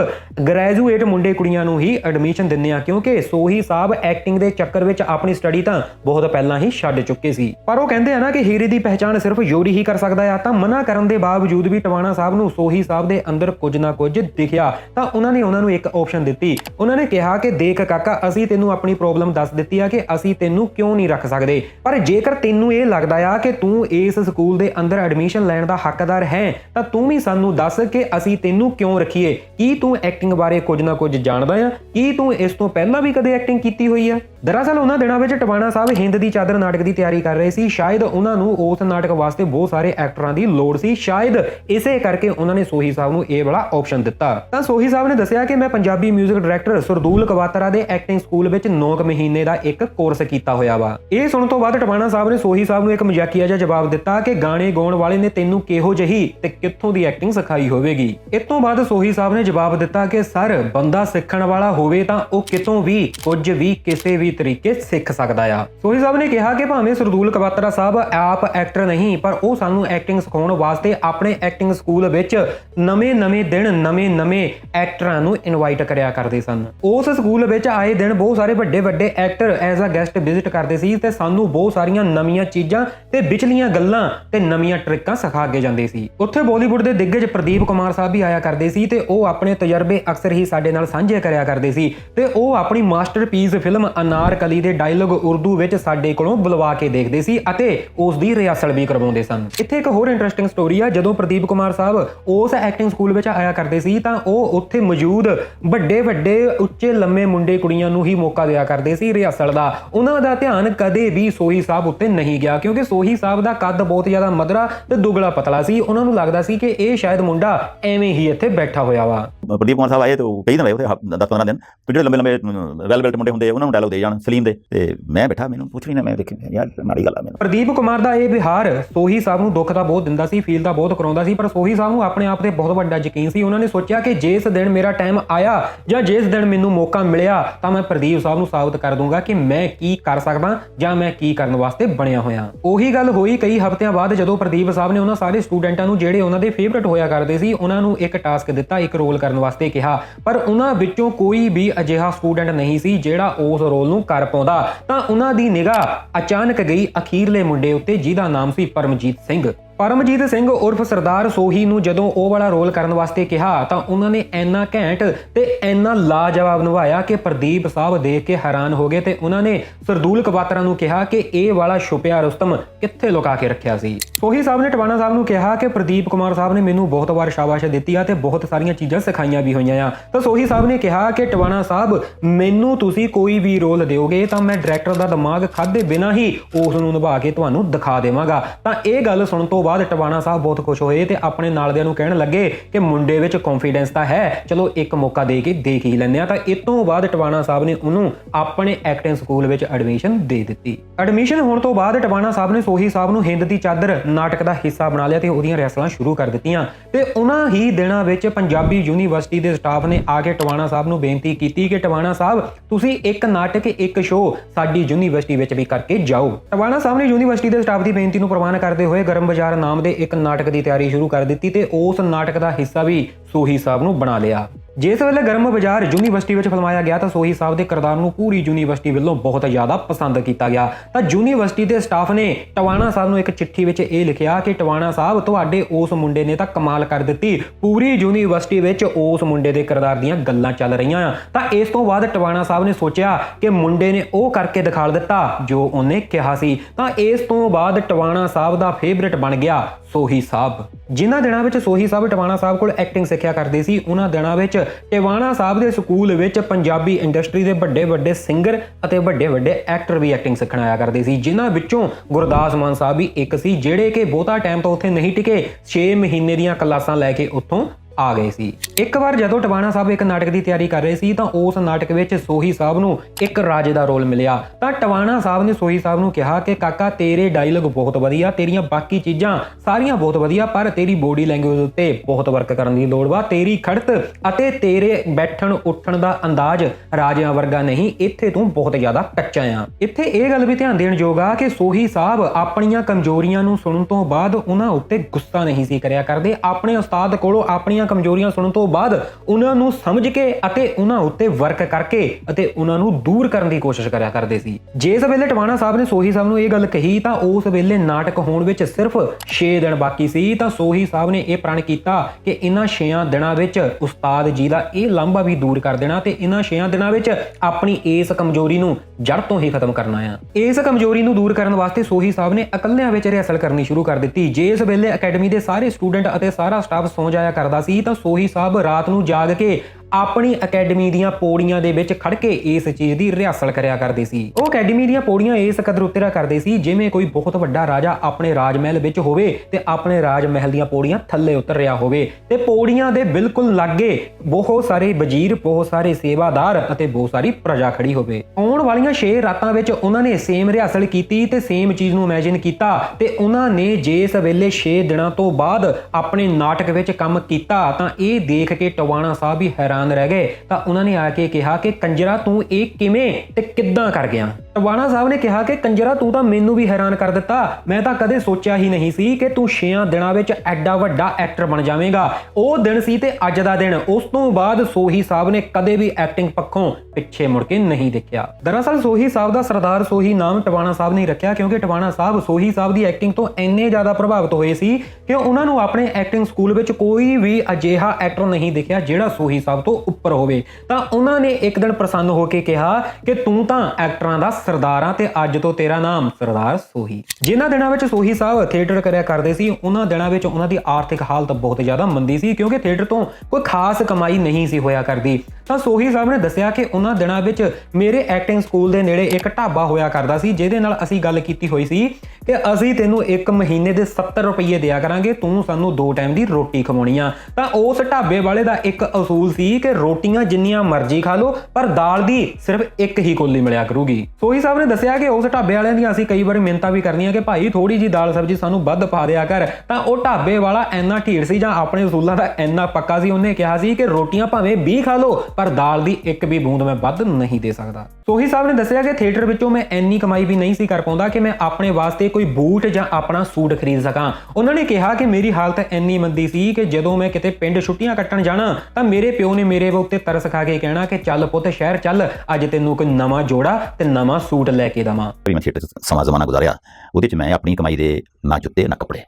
ਗ੍ਰੈਜੂਏਟ ਮੁੰਡੇ ਕੁੜੀਆਂ ਨੂੰ ਹੀ ਐਡਮਿਸ਼ਨ ਦਿੰਦੇ ਆ ਕਿਉਂਕਿ ਸੋਹੀ ਸਾਹਿਬ ਐਕਟਿੰਗ ਦੇ ਚੱਕਰ ਵਿੱਚ ਆਪਣੀ ਸਟੱਡੀ ਤਾਂ ਬਹੁਤ ਪਹਿਲਾਂ ਹੀ ਛੱਡ ਚੁੱਕੇ ਸੀ। ਪਰ ਉਹ ਕਹਿੰਦੇ ਆ ਨਾ ਕਿ ਹੀਰੇ ਦੀ ਪਹਿਚਾਣ ਸਿਰਫ ਯੋਰੀ ਹੀ ਕਰ ਸਕਦਾ ਆ, ਤਾਂ ਮਨਾ ਕਰਨ ਦੇ ਬਾਵਜੂਦ ਵੀ ਟਵਾਣਾ ਸਾਹਿਬ ਨੂੰ ਸੋਹੀ ਸਾਹਿਬ ਦੇ ਅੰਦਰ ਕੁਝ ਨਾ ਕੁਝ ਦਿਖਿਆ ਤਾਂ ਉਹਨਾਂ ਨੇ ਉਹਨਾਂ ਨੂੰ ਇੱਕ ਆਪਸ਼ਨ ਦਿੱਤੀ। ਉਹਨਾਂ ਨੇ ਕਿਹਾ ਕਿ, ਦੇਖ ਕਾਕਾ, ਅਸੀਂ ਤੈਨੂੰ ਆਪਣੀ ਪ੍ਰੋਬਲਮ ਦੱਸ ਦਿੱਤੀ ਆ ਕਿ ਅਸੀਂ ਤੈਨੂੰ ਕਿਉਂ ਨਹੀਂ ਰੱਖ ਸਕਦੇ? ਪਰ ਜੇਕਰ ਤੈਨੂੰ ਇਹ ਲੱਗਦਾ ਆ ਕਿ ਤੂੰ ਇਸ ਸਕੂਲ ਦੇ ਅੰਦਰ ਐਡਮਿਸ਼ਨ ਲੈਣ ਦਾ ਹੱਕਦਾਰ ਹੈ, ਤਾਂ ਤੂੰ ਵੀ ਸਾਨੂੰ ਦੱਸ ਕਿ ਅਸੀਂ ਤੈਨੂੰ ਕਿਉਂ ਰੱਖੀਏ? ਕੀ ਤੂੰ ਐਕਟਿੰਗ ਬਾਰੇ ਕੁਝ ਨਾ ਕੁਝ ਜਾਣਦਾ ਆ? ਕੀ ਤੂੰ ਇਸ ਤੋਂ ਪਹਿਲਾਂ ਵੀ ਕਦੇ ਐਕਟਿੰਗ ਕੀਤੀ ਹੋਈ ਆ? ਦਰਅਸਲ, ਉਹਨਾਂ ਦਿਨਾਂ ਵਿੱਚ ਟਵਾਣਾ ਸਾਹਿਬ ਹਿੰਦ ਦੀ ਚਾਦਰ ਨਾਟਕ ਦੀ ਤਿਆਰੀ ਕਰ ਰਹੇ ਸੀ। ਸ਼ਾਇਦ ਉਹਨਾਂ ਨੂੰ ਉਸ ਨਾਟਕ ਵਾਸਤੇ ਬਹੁਤ ਸਾਰੇ ਐਕਟਰਾਂ ਦੀ ਲੋੜ ਸੀ। ਸ਼ਾਇਦ ਇਸੇ ਕਰਕੇ ਉਹਨਾਂ ਨੇ ਸੋਹੀ ਸਾਹਿਬ ਨੂੰ ਇਹ ਵਾਲਾ ਆਪਸ਼ਨ ਦਿੱਤਾ। ਤਾਂ ਸੋਹੀ ਸਾਹਿਬ ਨੇ ਦੱਸਿਆ ਕਿ ਮੈਂ ਪੰਜਾਬੀ 뮤직 ਡਾਇਰੈਕਟਰ ਸਰਦੂਲ ਕਵਾਤਰਾ ਦੇ ਐਕਟਿੰਗ ਸਕੂਲ ਵਿੱਚ 9 ਮਹੀਨੇ ਦਾ ਇੱਕ ਕੋਰਸ ਕੀਤਾ ਹੋਇਆ ਵਾ। ਇਹ ਸੁਣਨ ਤੋਂ ਬਾਅਦ ਟਵਾਣਾ ਸਾਹਿਬ ਨੇ ਸੋਹੀ ਸਾਹਿਬ ਨੂੰ ਇੱਕ ਮਜ਼ਾਕੀਆ ਜਿਹਾ ਜਵਾਬ ਦਿੱਤਾ ਕਿ ਗਾਣੇ ਗਾਉਣ ਵਾਲੇ ਨੇ ਤੈਨੂੰ ਕਿਹੋ ਜਿਹੀ ਤੇ ਕਿੱਥੋਂ ਦੀ ਐਕਟਿੰਗ ਸਿਖਾਈ ਹੋਵੇਗੀ। ਇਸ ਤੋਂ ਬਾਅਦ ਸੋਹੀ ਸਾਹਿਬ ਨੇ ਜਵਾਬ ਦਿੱਤਾ ਕਿ, ਸਰ, ਬੰਦਾ ਸਿੱਖਣ ਵਾਲਾ ਹੋਵੇ ਤਾਂ ਉਹ ਕਿਤੋਂ ਵੀ, ਕੁਝ ਵੀ, ਕਿਸੇ ਵੀ ਤਰੀਕੇ ਸਿੱਖ ਸਕਦਾ ਆ। ਸੋਹੀ ਸਾਹਿਬ ਨੇ ਕਿਹਾ ਕਿ ਭਾਵੇਂ ਸਰਦੂਲ ਕਵਾਤਰਾ ਸਾਹਿਬ ਆਪ ਐਕਟਰ ਨਹੀਂ, ਪਰ ਉਹ ਸਾਨੂੰ ਐਕਟਿੰਗ ਸਿਖਾਉਣ ਵਾਸਤੇ ਆਪਣੇ ਐਕਟਿੰਗ ਸਕੂਲ ਵਿੱਚ ਨਵੇਂ-ਨਵੇਂ ਦਿਨ, ਨਵੇਂ ਨਵੇਂ ਐਕਟਰਾਂ ਨੂੰ ਇਨਵਾਈਟ ਕਰਿਆ ਕਰਦੇ ਸਨ। ਉਸ ਸਕੂਲ ਵਿੱਚ ਆਏ ਦਿਨ ਬਹੁਤ ਸਾਰੇ ਵੱਡੇ-ਵੱਡੇ actor as a guest visit ਕਰਦੇ ਸੀ ਤੇ ਸਾਨੂੰ ਬਹੁਤ ਸਾਰੀਆਂ ਨਵੀਆਂ ਚੀਜ਼ਾਂ ਤੇ ਵਿਚਲੀਆਂ ਗੱਲਾਂ ਤੇ ਨਵੀਆਂ ਟ੍ਰਿਕਾਂ ਸਿਖਾ ਕੇ ਜਾਂਦੇ ਸੀ। ਉੱਥੇ ਬਾਲੀਵੁੱਡ ਦੇ ਦਿੱਗਜ ਪ੍ਰਦੀਪ ਕੁਮਾਰ ਸਾਹਿਬ ਵੀ ਆਇਆ ਕਰਦੇ ਸੀ ਤੇ ਉਹ ਆਪਣੇ ਤਜਰਬੇ ਅਕਸਰ ਹੀ ਸਾਡੇ ਨਾਲ ਸਾਂਝੇ ਕਰਿਆ ਕਰਦੇ ਸੀ ਤੇ ਉਹ ਆਪਣੀ ਮਾਸਟਰਪੀਸ ਫਿਲਮ ਅਨਾਰਕਲੀ ਦੇ ਡਾਇਲੌਗ ਉਰਦੂ ਵਿੱਚ ਸਾਡੇ ਕੋਲੋਂ ਬੁਲਵਾ ਕੇ ਦੇਖਦੇ ਸੀ ਅਤੇ ਉਸ ਦੀ ਰਿਹਰਸਲ ਵੀ ਕਰਵਾਉਂਦੇ ਸਨ। ਇੱਥੇ ਇੱਕ ਹੋਰ ਇੰਟਰਸਟਿੰਗ ਸਟੋਰੀ ਆ, ਜਦੋਂ ਪ੍ਰਦੀਪ ਕੁਮਾਰ ਸਾਹਿਬ ਉਸ ਐਕਟਿੰਗ ਸਕੂਲ ਵਿੱਚ ਆਇਆ ਕਰਦੇ ਸੀ ਤਾਂ ਉਹ ਉੱਥੇ ਮੌਜੂਦ ਵੱਡੇ ਵੱਡੇ ਉੱਚੇ ਲੰਮੇ ਮੁੰਡੇ ਕੁੜੀਆਂ ਨੂੰ ਹੀ ਮੌਕਾ ਦਿਆ ਕਰਦੇ ਸੀ ਰਿਹਰਸਲ ਦਾ। ਉਹਨਾਂ ਦਾ ਧਿਆਨ ਕਦੇ ਵੀ ਸੋਹੀ ਸਾਹਿਬ ਉੱਤੇ ਨਹੀਂ ਗਿਆ ਕਿਉਂਕਿ ਸੋਹੀ ਸਾਹਿਬ ਦਾ ਕੱਦ ਬਹੁਤ ਜ਼ਿਆਦਾ ਮਧਰਾ ਤੇ ਦੁਗਲਾ ਪਤਲਾ ਸੀ। ਉਹਨਾਂ ਨੂੰ ਲੱਗਦਾ ਸੀ ਕਿ ਇਹ ਸ਼ਾਇਦ ਮੁੰਡਾ ਐਵੇਂ ਹੀ ਇੱਥੇ ਬੈਠਾ ਹੋਇਆ ਵਾ। ਪ੍ਰਦੀਪ ਕੁਮਾਰ ਸਾਹਿਬ ਆਏ ਤੇ ਕਈ ਦਿਨ ਰਹੇ ਉੱਥੇ 10-15 ਦਿਨ। ਤੇ ਜਿਹੜੇ ਲੰਬੇ ਲੰਬੇ ਵੈਲ ਬੈਲਟ ਮੁੰਡੇ ਹੁੰਦੇ ਉਹਨਾਂ ਨੂੰ ਡਾਇਲੌਗ ਦੇ ਜਾਣ ਸਲੀਮ ਦੇ। ਤੇ ਮੈਂ ਬੈਠਾ ਮੈਨੂੰ ਪੁੱਛ ਵੀ ਨਾ ਮੈਂ ਦੇਖਿਆ ਯਾਰ ਮਾੜੀ ਗੱਲ ਆ ਮੈਨੂੰ। ਪ੍ਰਦੀਪ ਕੁਮਾਰ ਦਾ ਇਹ ਵਿਹਾਰ ਸੋਹੀ ਸਾਹਿਬ ਨੂੰ ਦੁੱਖ ਤਾਂ ਬਹੁਤ ਦਿੰਦਾ ਸੀ ਫੀਲ ਤਾਂ ਬਹੁਤ ਕਰਾਉਂਦਾ ਸੀ ਪਰ ਸੋਹੀ ਸਾਹਿਬ ਨੂੰ ਆਪਣੇ ਆਪ ਤੇ ਬਹੁਤ ਵੱਡਾ ਯਕੀਨ ਸੀ। ਉਹਨਾਂ ਨੇ ਸੋਚਿਆ ਸੋਚਿਆ ਕਿ ਜਿਸ ਦਿਨ ਮੇਰਾ ਟਾਈਮ ਆਇਆ ਜਾਂ ਜਿਸ ਦਿਨ ਮੈਨੂੰ ਮੌਕਾ ਮਿਲਿਆ, ਤਾਂ ਮੈਂ ਪ੍ਰਦੀਪ ਸਾਹਿਬ ਨੂੰ ਸਾਬਤ ਕਰ ਦੂੰਗਾ ਕਿ ਮੈਂ ਕੀ ਕਰ ਸਕਦਾ ਜਾਂ ਮੈਂ ਕੀ ਕਰਨ ਵਾਸਤੇ ਬਣਿਆ ਹੋਇਆ। ਉਹੀ ਗੱਲ ਹੋਈ ਕਈ ਹਫ਼ਤਿਆਂ ਬਾਅਦ ਜਦੋਂ ਪ੍ਰਦੀਪ ਸਾਹਿਬ ਨੇ ਉਹਨਾਂ ਸਾਰੇ ਸਟੂਡੈਂਟਾਂ ਨੂੰ ਜਿਹੜੇ ਉਹਨਾਂ ਦੇ ਫੇਵਰਿਟ ਹੋਇਆ ਕਰਦੇ ਸੀ, ਉਹਨਾਂ ਨੂੰ ਇੱਕ ਟਾਸਕ ਦਿੱਤਾ, ਇੱਕ ਰੋਲ ਕਰਨ ਵਾਸਤੇ ਕਿਹਾ। ਪਰ ਉਹਨਾਂ ਵਿੱਚੋਂ ਕੋਈ ਵੀ ਅਜਿਹਾ ਸਟੂਡੈਂਟ ਨਹੀਂ ਸੀ ਜਿਹੜਾ ਉਸ ਰੋਲ ਨੂੰ ਕਰ ਪਾਉਂਦਾ। ਤਾਂ ਉਹਨਾਂ ਦੀ ਨਿਗਾਹ ਅਚਾਨਕ ਗਈ ਅਖੀਰਲੇ ਮੁੰਡੇ ਉੱਤੇ, ਜਿਹਦਾ ਨਾਮ ਸੀ ਪਰਮਜੀਤ ਸਿੰਘ। ਪਰਮਜੀਤ ਸਿੰਘ ਉਰਫ ਸਰਦਾਰ ਸੋਹੀ ਨੂੰ ਜਦੋਂ ਉਹ ਵਾਲਾ ਰੋਲ ਕਰਨ ਵਾਸਤੇ ਕਿਹਾ ਤਾਂ ਉਹਨਾਂ ਨੇ ਇੰਨਾ ਘੈਂਟ ਤੇ ਇੰਨਾ ਲਾਜਵਾਬ ਨਿਭਾਇਆ ਕਿ ਪ੍ਰਦੀਪ ਸਾਹਿਬ ਦੇਖ ਕੇ ਹੈਰਾਨ ਹੋ ਗਏ ਤੇ ਉਹਨਾਂ ਨੇ ਸਰਦੂਲ ਕਬਾਤਰਾ ਨੂੰ ਕਿਹਾ ਕਿ ਇਹ ਵਾਲਾ ਛੁਪਿਆ ਰੁਸਤਮ ਕਿੱਥੇ ਲੁਕਾ ਕੇ ਰੱਖਿਆ ਸੀ। ਸੋਹੀ ਸਾਹਿਬ ਨੇ ਟਵਾਣਾ ਸਾਹਿਬ ਨੂੰ ਕਿਹਾ ਕਿ ਪ੍ਰਦੀਪ ਕੁਮਾਰ ਸਾਹਿਬ ਨੇ ਮੈਨੂੰ ਬਹੁਤ ਵਾਰ ਸ਼ਾਬਾਸ਼ ਦਿੱਤੀ ਆ ਤੇ ਬਹੁਤ ਸਾਰੀਆਂ ਚੀਜ਼ਾਂ ਸਿਖਾਈਆਂ ਵੀ ਹੋਈਆਂ ਆ। ਤਾਂ ਸੋਹੀ ਸਾਹਿਬ ਨੇ ਕਿਹਾ ਕਿ ਟਵਾਣਾ ਸਾਹਿਬ, ਮੈਨੂੰ ਤੁਸੀਂ ਕੋਈ ਵੀ ਰੋਲ ਦਿਓਗੇ ਤਾਂ ਮੈਂ ਡਾਇਰੈਕਟਰ ਦਾ ਦਿਮਾਗ ਖਾਦੇ ਬਿਨਾਂ ਹੀ ਉਸ ਨੂੰ ਨਿਭਾ ਕੇ ਤੁਹਾਨੂੰ ਦਿਖਾ ਦੇਵਾਂਗਾ। ਤਾਂ ਇਹ ਗੱਲ ਸੁਣਨ ਤੋਂ ਬਾਅਦ ਟਵਾਣਾ ਸਾਹਿਬ ਬਹੁਤ ਖੁਸ਼ ਹੋਏ ਤੇ ਆਪਣੇ ਨਾਲਦਿਆਂ ਨੂੰ ਕਹਿਣ ਲੱਗੇ ਕਿ ਮੁੰਡੇ ਵਿੱਚ ਕੌਨਫੀਡੈਂਸ ਤਾਂ ਹੈ। ਚਲੋ ਇੱਕ ਮੌਕਾ ਦੇ ਕੇ ਦੇਖ ਹੀ ਲੈਂਦੇ ਆ ਤਾਂ ਇਸ ਤੋਂ ਬਾਅਦ ਟਵਾਣਾ ਸਾਹਿਬ ਨੇ ਉਹਨੂੰ ਆਪਣੇ ਐਕਟਿੰਗ ਸਕੂਲ ਵਿੱਚ ਐਡਮਿਸ਼ਨ ਦੇ ਦਿੱਤੀ। ਐਡਮਿਸ਼ਨ ਹੋਣ ਤੋਂ ਬਾਅਦ ਟਵਾਣਾ ਸਾਹਿਬ ਨੇ ਸੋਹੀ ਸਾਹਿਬ ਨੂੰ ਹਿੰਦ ਦੀ ਚਾਦਰ ਨਾਟਕ ਦਾ ਹਿੱਸਾ ਬਣਾ ਲਿਆ ਤੇ ਉਹਦੀਆਂ ਰਿਹਰਸਲਾਂ ਸ਼ੁਰੂ ਕਰ ਦਿੱਤੀਆਂ। ਤੇ ਉਹਨਾਂ ਹੀ ਦਿਨਾਂ ਵਿੱਚ ਪੰਜਾਬੀ ਯੂਨੀਵਰਸਿਟੀ ਦੇ ਸਟਾਫ ਨੇ ਆ ਕੇ ਟਵਾਣਾ ਸਾਹਿਬ ਨੂੰ ਬੇਨਤੀ ਕੀਤੀ ਕਿ ਟਵਾਣਾ ਸਾਹਿਬ, ਤੁਸੀਂ ਇੱਕ ਨਾਟਕ, ਇੱਕ ਸ਼ੋਅ ਸਾਡੀ ਯੂਨੀਵਰਸਿਟੀ ਵਿੱਚ ਵੀ ਕਰਕੇ ਜਾਓ। ਟਵਾਣਾ ਸਾਹਿਬ ਨੇ ਯੂਨੀਵਰਸਿਟੀ ਦੇ ਸਟਾਫ ਦੀ ਬੇਨਤੀ ਨੂੰ ਪ੍ਰਵਾਨ ਕਰਦੇ ਹੋਏ ਗਰਮ ਬਾਜ਼ਾਰ ਨਾਮ ਦੇ ਇੱਕ ਨਾਟਕ ਦੀ ਤਿਆਰੀ ਸ਼ੁਰੂ ਕਰ ਦਿੱਤੀ ਤੇ ਉਸ ਨਾਟਕ ਦਾ ਹਿੱਸਾ ਵੀ ਸੂਹੀ ਸਾਹਿਬ ਨੂੰ ਬਣਾ ਲਿਆ। ਜਿਸ ਵੇਲੇ ਗਰਮ ਬਾਜ਼ਾਰ ਯੂਨੀਵਰਸਿਟੀ ਵਿੱਚ ਫਿਲਮਾਇਆ ਗਿਆ ਤਾਂ ਸੋਹੀ ਸਾਹਿਬ ਦੇ ਕਿਰਦਾਰ ਨੂੰ ਪੂਰੀ ਯੂਨੀਵਰਸਿਟੀ ਵੱਲੋਂ ਬਹੁਤ ਜ਼ਿਆਦਾ ਪਸੰਦ ਕੀਤਾ ਗਿਆ। ਤਾਂ ਯੂਨੀਵਰਸਿਟੀ ਦੇ ਸਟਾਫ ਨੇ ਟਵਾਣਾ ਸਾਹਿਬ ਨੂੰ ਇੱਕ ਚਿੱਠੀ ਵਿੱਚ ਇਹ ਲਿਖਿਆ ਕਿ ਟਵਾਣਾ ਸਾਹਿਬ, ਤੁਹਾਡੇ ਉਸ ਮੁੰਡੇ ਨੇ ਤਾਂ ਕਮਾਲ ਕਰ ਦਿੱਤੀ। ਪੂਰੀ ਯੂਨੀਵਰਸਿਟੀ ਵਿੱਚ ਉਸ ਮੁੰਡੇ ਦੇ ਕਿਰਦਾਰ ਦੀਆਂ ਗੱਲਾਂ ਚੱਲ ਰਹੀਆਂ। ਆ ਤਾਂ ਇਸ ਤੋਂ ਬਾਅਦ ਟਵਾਣਾ ਸਾਹਿਬ ਨੇ ਸੋਚਿਆ ਕਿ ਮੁੰਡੇ ਨੇ ਉਹ ਕਰਕੇ ਦਿਖਾਲ ਦਿੱਤਾ, ਜੋ ਉਹਨੇ ਕਿਹਾ ਸੀ। ਤਾਂ ਇਸ ਤੋਂ ਬਾਅਦ ਟਵਾਣਾ ਸਾਹਿਬ ਦਾ ਫੇਵਰਿਟ ਬਣ ਗਿਆ। ਸੋਹੀ ਸਾਹਿਬ। ਜਿਨ੍ਹਾਂ ਦਿਨਾਂ ਵਿੱਚ ਸੋਹੀ ਸਾਹਿਬ ਟਵਾਣਾ ਸਾਹਿਬ ਕੋਲ ਐਕਟਿੰਗ ਸਿੱਖਿਆ ਕਰਦੇ ਸੀ ਉਹਨਾਂ ਦਿਨਾਂ ਵਿੱਚ ਟਵਾਣਾ ਸਾਹਿਬ ਦੇ ਸਕੂਲ ਵਿੱਚ ਪੰਜਾਬੀ ਇੰਡਸਟਰੀ ਦੇ ਵੱਡੇ ਵੱਡੇ ਸਿੰਗਰ ਅਤੇ ਵੱਡੇ ਵੱਡੇ ਐਕਟਰ ਵੀ ਐਕਟਿੰਗ ਸਿੱਖਣ ਆਇਆ ਕਰਦੇ ਸੀ। ਜਿਨ੍ਹਾਂ ਵਿੱਚੋਂ ਗੁਰਦਾਸ ਮਾਨ ਸਾਹਿਬ ਵੀ ਇੱਕ ਸੀ, ਜਿਹੜੇ ਕਿ ਬਹੁਤਾ ਟਾਈਮ ਤੋਂ ਉੱਥੇ ਨਹੀਂ ਟਿਕੇ 6 ਮਹੀਨੇ ਦੀਆਂ ਕਲਾਸਾਂ ਲੈ ਕੇ ਉੱਥੋਂ ਆ ਗਏ ਸੀ। ਇੱਕ ਵਾਰ ਜਦੋਂ ਟਵਾਣਾ ਸਾਹਿਬ ਇੱਕ ਨਾਟਕ ਦੀ ਤਿਆਰੀ ਕਰ ਰਹੇ ਸੀ, ਤਾਂ ਉਸ ਨਾਟਕ ਵਿੱਚ ਸੋਹੀ ਸਾਹਿਬ ਨੂੰ ਇੱਕ ਰਾਜੇ ਦਾ ਰੋਲ ਮਿਲਿਆ। ਤਾਂ ਟਵਾਣਾ ਸਾਹਿਬ ਨੇ ਸੋਹੀ ਸਾਹਿਬ ਨੂੰ ਕਿਹਾ ਕਿ, ਕਾਕਾ, ਤੇਰੇ ਡਾਇਲੌਗ ਬਹੁਤ ਵਧੀਆ, ਤੇਰੀਆਂ ਬਾਕੀ ਚੀਜ਼ਾਂ ਸਾਰੀਆਂ ਬਹੁਤ ਵਧੀਆ, ਪਰ ਤੇਰੀ ਬੋਡੀ ਲੈਂਗੁਏਜ ਉੱਤੇ ਬਹੁਤ ਵਰਕ ਕਰਨ ਦੀ ਲੋੜ ਵਾ। ਤੇਰੀ ਖੜਤ ਅਤੇ ਤੇਰੇ ਬੈਠਣ ਉੱਠਣ ਦਾ ਅੰਦਾਜ਼ ਰਾਜਿਆਂ ਵਰਗਾ ਨਹੀਂ। ਇੱਥੇ ਤੂੰ ਬਹੁਤ ਜ਼ਿਆਦਾ ਕੱਚਾ ਆ। ਇੱਥੇ ਇਹ ਗੱਲ ਵੀ ਧਿਆਨ ਦੇਣ ਯੋਗ ਆ ਕਿ ਸੋਹੀ ਸਾਹਿਬ ਆਪਣੀਆਂ ਕਮਜ਼ੋਰੀਆਂ ਨੂੰ ਸੁਣਨ ਤੋਂ ਬਾਅਦ ਉਹਨਾਂ ਉੱਤੇ ਗੁੱਸਾ ਨਹੀਂ ਸੀ ਕਰਿਆ ਕਰਦੇ। ਆਪਣੇ ਉਸਤਾਦ ਕੋਲੋਂ ਆਪਣੀਆਂ ਕਮਜ਼ੋਰੀਆਂ ਸੁਣਨ ਤੋਂ ਬਾਅਦ ਉਹਨਾਂ ਨੂੰ ਸਮਝ ਕੇ ਅਤੇ ਉਹਨਾਂ ਉੱਤੇ ਵਰਕ ਕਰਕੇ ਅਤੇ ਉਹਨਾਂ ਨੂੰ ਦੂਰ ਕਰਨ ਦੀ ਕੋਸ਼ਿਸ਼ ਕਰਿਆ ਕਰਦੇ ਸੀ। ਜਿਸ ਵੇਲੇ ਟਵਾਣਾ ਸਾਹਿਬ ਨੇ ਸੋਹੀ ਸਾਹਿਬ ਨੂੰ ਇਹ ਗੱਲ ਕਹੀ ਤਾਂ ਉਸ ਵੇਲੇ ਨਾਟਕ ਹੋਣ ਵਿੱਚ ਸਿਰਫ 6 ਦਿਨ ਬਾਕੀ ਸੀ ਤਾਂ ਸੋਹੀ ਸਾਹਿਬ ਨੇ ਇਹ ਪ੍ਰਣ ਕੀਤਾ ਕਿ ਇਹਨਾਂ 6 ਦਿਨਾਂ ਵਿੱਚ ਉਸਤਾਦ ਜੀ ਦਾ ਇਹ ਲਾਂਭਾ ਵੀ ਦੂਰ ਕਰ ਦੇਣਾ ਤੇ ਇਹਨਾਂ 6 ਦਿਨਾਂ ਵਿੱਚ ਆਪਣੀ ਇਸ ਕਮਜ਼ੋਰੀ ਨੂੰ ਜੜ ਤੋਂ ਹੀ ਖਤਮ ਕਰਨਾ ਆ। ਇਸ ਕਮਜ਼ੋਰੀ ਨੂੰ ਦੂਰ ਕਰਨ ਵਾਸਤੇ ਸੋਹੀ ਸਾਹਿਬ ਨੇ ਇਕੱਲਿਆਂ ਵਿੱਚ ਰਿਹਰਸਲ ਕਰਨੀ ਸ਼ੁਰੂ ਕਰ ਦਿੱਤੀ। ਜਿਸ ਵੇਲੇ ਅਕੈਡਮੀ ਦੇ ਸਾਰੇ ਸਟੂਡੈਂਟ ਅਤੇ ਸਾਰਾ ਸਟਾਫ ਸੌਂ ਜਾਇਆ ਕਰਦਾ ਸੀ ਤਾਂ ਸੋਹੀ ਸਾਹਿਬ ਰਾਤ ਨੂੰ ਜਾਗ ਕੇ ਆਪਣੀ ਅਕੈਡਮੀ ਦੀਆਂ ਪੌੜੀਆਂ ਦੇ ਵਿੱਚ ਖੜ ਕੇ ਇਸ ਚੀਜ਼ ਦੀ ਰਿਹਰਸਲ ਕਰਿਆ ਕਰਦੇ ਸੀ। ਉਹ ਅਕੈਡਮੀ ਦੀਆਂ ਪੌੜੀਆਂ ਇਸ ਕਦਰ ਉਤਰਿਆ ਕਰਦੇ ਸੀ, ਜਿਵੇਂ ਕੋਈ ਬਹੁਤ ਵੱਡਾ ਰਾਜਾ ਆਪਣੇ ਰਾਜ ਮਹਿਲ ਵਿੱਚ ਹੋਵੇ ਤੇ ਆਪਣੇ ਰਾਜ ਮਹਿਲ ਦੀਆਂ ਪੌੜੀਆਂ ਥੱਲੇ ਉਤਰ ਰਿਹਾ ਹੋਵੇ। ਤੇ ਪੌੜੀਆਂ ਦੇ ਬਿਲਕੁਲ ਲਾਗੇ ਬਹੁਤ ਸਾਰੇ ਵਜ਼ੀਰ, ਬਹੁਤ ਸਾਰੇ ਸੇਵਾਦਾਰ ਅਤੇ ਬਹੁਤ ਸਾਰੀ ਪ੍ਰਜਾ ਖੜੀ ਹੋਵੇ। ਆਉਣ ਵਾਲੀਆਂ 6 ਰਾਤਾਂ ਵਿੱਚ ਉਹਨਾਂ ਨੇ ਸੇਮ ਰਿਹਰਸਲ ਕੀਤੀ ਤੇ ਸੇਮ ਚੀਜ਼ ਨੂੰ ਇਮੇਜਿਨ ਕੀਤਾ ਤੇ ਉਹਨਾਂ ਨੇ ਜਿਸ ਵੇਲੇ 6 ਦਿਨਾਂ ਤੋਂ ਬਾਅਦ ਆਪਣੇ ਨਾਟਕ ਵਿੱਚ ਕੰਮ ਕੀਤਾ ਤਾਂ ਇਹ ਦੇਖ ਕੇ ਟਵਾਣਾ ਸਾਹਿਬ ਵੀ ਹੈਰਾਨ ਰਹਿ ਗਏ, ਤਾਂ ਉਹਨਾਂ ਨੇ ਆ ਕੇ ਕਿਹਾ ਕਿ ਕੰਜਰਾ ਤੂੰ ਇਹ ਕਿਵੇਂ ਤੇ ਕਿੱਦਾਂ ਕਰ ਗਿਆ? ਟਵਾਣਾ ਸਾਹਿਬ ਨੇ ਕਿਹਾ ਕਿ ਕੰਜਰਾ ਤੂੰ ਤਾਂ ਮੈਨੂੰ ਵੀ ਹੈਰਾਨ ਕਰ ਦਿੱਤਾ। ਮੈਂ ਤਾਂ ਕਦੇ ਸੋਚਿਆ ਹੀ ਨਹੀਂ ਸੀ ਕਿ ਤੂੰ 6 ਦਿਨਾਂ ਵਿੱਚ ਐਡਾ ਵੱਡਾ ਐਕਟਰ ਬਣ ਜਾਵੇਂਗਾ। ਉਹ ਦਿਨ ਸੀ ਤੇ ਅੱਜ ਦਾ ਦਿਨ। ਉਸ ਤੋਂ ਬਾਅਦ ਸੋਹੀ ਸਾਹਿਬ ਨੇ ਕਦੇ ਵੀ ਐਕਟਿੰਗ ਪੱਖੋਂ ਪਿੱਛੇ ਮੁੜ ਕੇ ਨਹੀਂ ਦੇਖਿਆ। ਦਰਅਸਲ ਸੋਹੀ ਸਾਹਿਬ ਦਾ ਸਰਦਾਰ ਸੋਹੀ ਨਾਮ ਟਵਾਣਾ ਸਾਹਿਬ ਨੇ ਰੱਖਿਆ, ਕਿਉਂਕਿ ਟਵਾਣਾ ਸਾਹਿਬ ਸੋਹੀ ਸਾਹਿਬ ਦੀ ਐਕਟਿੰਗ ਤੋਂ ਇੰਨੇ ਜ਼ਿਆਦਾ ਪ੍ਰਭਾਵਿਤ ਹੋਏ ਸੀ ਕਿ ਉਹਨਾਂ ਨੂੰ ਆਪਣੇ ਐਕਟਿੰਗ ਸਕੂਲ ਵਿੱਚ ਕੋਈ ਵੀ ਅਜਿਹਾ ਐਕਟਰ ਨਹੀਂ ਦਿਖਿਆ ਜਿਹੜਾ ਸੋਹੀ ਸਾਹਿਬ ਤੋਂ ਉੱਪਰ ਹੋਵੇ। ਤਾਂ ਉਹਨਾਂ ਨੇ ਇੱਕ ਦਿਨ ਪ੍ਰਸੰਨ ਹੋ ਕੇ ਕਿਹਾ ਕਿ ਤੂੰ ਤਾਂ ਐਕਟਰਾਂ ਦਾ ਸਰਦਾਰ ਆ ਤੇ ਅੱਜ ਤੋਂ ਤੇਰਾ ਨਾਮ ਸਰਦਾਰ ਸੋਹੀ। ਜਿਨ੍ਹਾਂ ਦਿਨਾਂ ਵਿੱਚ ਸੋਹੀ ਸਾਹਿਬ ਥੀਏਟਰ ਕਰਿਆ ਕਰਦੇ ਸੀ, ਉਹਨਾਂ ਦਿਨਾਂ ਵਿੱਚ ਉਹਨਾਂ ਦੀ ਆਰਥਿਕ ਹਾਲਤ ਬਹੁਤ ਜ਼ਿਆਦਾ ਮੰਦੀ ਸੀ, ਕਿਉਂਕਿ ਥੀਏਟਰ ਤੋਂ ਕੋਈ ਖਾਸ ਕਮਾਈ ਨਹੀਂ ਸੀ ਹੋਇਆ ਕਰਦੀ। ਤਾਂ ਸੋਹੀ ਸਾਹਿਬ ਨੇ ਦੱਸਿਆ ਕਿ ਉਹਨਾਂ ਦਿਨਾਂ ਵਿੱਚ ਮੇਰੇ ਐਕਟਿੰਗ ਸਕੂਲ ਦੇ ਨੇੜੇ ਇੱਕ ਢਾਬਾ ਹੋਇਆ ਕਰਦਾ ਸੀ, ਜਿਹਦੇ ਨਾਲ ਅਸੀਂ ਗੱਲ ਕੀਤੀ ਹੋਈ ਸੀ ਕਿ ਅਸੀਂ ਤੈਨੂੰ ਇੱਕ ਮਹੀਨੇ ਦੇ 70 ਰੁਪਏ ਦਿਆ ਕਰਾਂਗੇ, ਤੂੰ ਸਾਨੂੰ ਦੋ ਟਾਈਮ ਦੀ ਰੋਟੀ ਖਵਾਉਣੀ ਆ। ਤਾਂ ਉਸ ਢਾਬੇ ਵਾਲੇ ਦਾ ਇੱਕ ਅਸੂਲ ਸੀ ਸੀ ਕਿ ਰੋਟੀਆਂ ਜਿੰਨੀਆਂ ਮਰਜ਼ੀ ਖਾ ਲਓ, ਪਰ ਦਾਲ ਦੀ ਸਿਰਫ ਇੱਕ ਹੀ ਕੋਲੀ ਮਿਲਿਆ ਕਰੂਗੀ। ਸੋਹੀ ਸਾਹਿਬ ਨੇ ਦੱਸਿਆ ਕਿ ਉਸ ਢਾਬੇ ਵਾਲਿਆਂ ਦੀਆਂ ਅਸੀਂ ਕਈ ਵਾਰੀ ਮਿਹਨਤਾਂ ਵੀ ਕਰਨੀਆਂ ਕਿ ਭਾਈ ਥੋੜੀ ਜੀ ਦਾਲ ਸਬਜ਼ੀ ਸਾਨੂੰ ਵੱਧ ਪਾ ਦਿਆ ਕਰ। ਤਾਂ ਉਹ ਢਾਬੇ ਵਾਲਾ ਇੰਨਾ ਢੀੜ ਸੀ ਜਾਂ ਆਪਣੇ ਅਸੂਲਾਂ ਦਾ ਇੰਨਾ ਪੱਕਾ ਸੀ, ਉਹਨੇ ਕਿਹਾ ਸੀ ਕਿ ਰੋਟੀਆਂ ਭਾਵੇਂ 20 ਖਾ ਲਓ, ਪਰ ਦਾਲ ਦੀ ਇੱਕ ਵੀ ਬੂੰਦ ਮੈਂ ਵੱਧ ਨਹੀਂ ਦੇ ਸਕਦਾ। ਸੋਹੀ ਸਾਹਿਬ ਨੇ ਦੱਸਿਆ ਕਿ ਥੀਏਟਰ ਵਿੱਚੋਂ ਮੈਂ ਇੰਨੀ ਕਮਾਈ ਵੀ ਨਹੀਂ ਸੀ ਕਰ ਪਾਉਂਦਾ ਕਿ ਮੈਂ ਆਪਣੇ ਵਾਸਤੇ ਕੋਈ ਬੂਟ ਜਾਂ ਆਪਣਾ ਸੂਟ ਖਰੀਦ ਸਕਾਂ। ਉਹਨਾਂ ਨੇ ਕਿਹਾ ਕਿ ਮੇਰੀ ਹਾਲਤ ਇੰਨੀ ਮੰਦੀ ਸੀ ਕਿ ਜਦੋਂ ਮੈਂ ਕਿਤੇ ਪਿੰਡ ਛੁੱਟੀਆਂ ਕੱਟਣ ਜਾਣਾ, ਤਾਂ ਮੇਰੇ ਪਿਓ ਨੇ ਮੇਰੇ ਉੱਤੇ ਤਰਸ ਖਾ ਕੇ ਕਹਿਣਾ ਕਿ ਚੱਲ ਪੁੱਤ, ਸ਼ਹਿਰ ਚੱਲ, ਅੱਜ ਤੈਨੂੰ ਕੋਈ ਨਵਾਂ ਜੋੜਾ ਤੇ ਨਵਾਂ ਸੂਟ ਲੈ ਕੇ ਦਵਾਂ। ਮੈਂ ਥੀਏਟਰ ਸਮਾਂ ਜ਼ਮਾਨਾ ਗੁਜ਼ਾਰਿਆ, ਉਹਦੇ 'ਚ ਮੈਂ ਆਪਣੀ ਕਮਾਈ ਦੇ ਨਾ ਜੁੱਤੇ, ਨਾ ਕੱਪੜੇ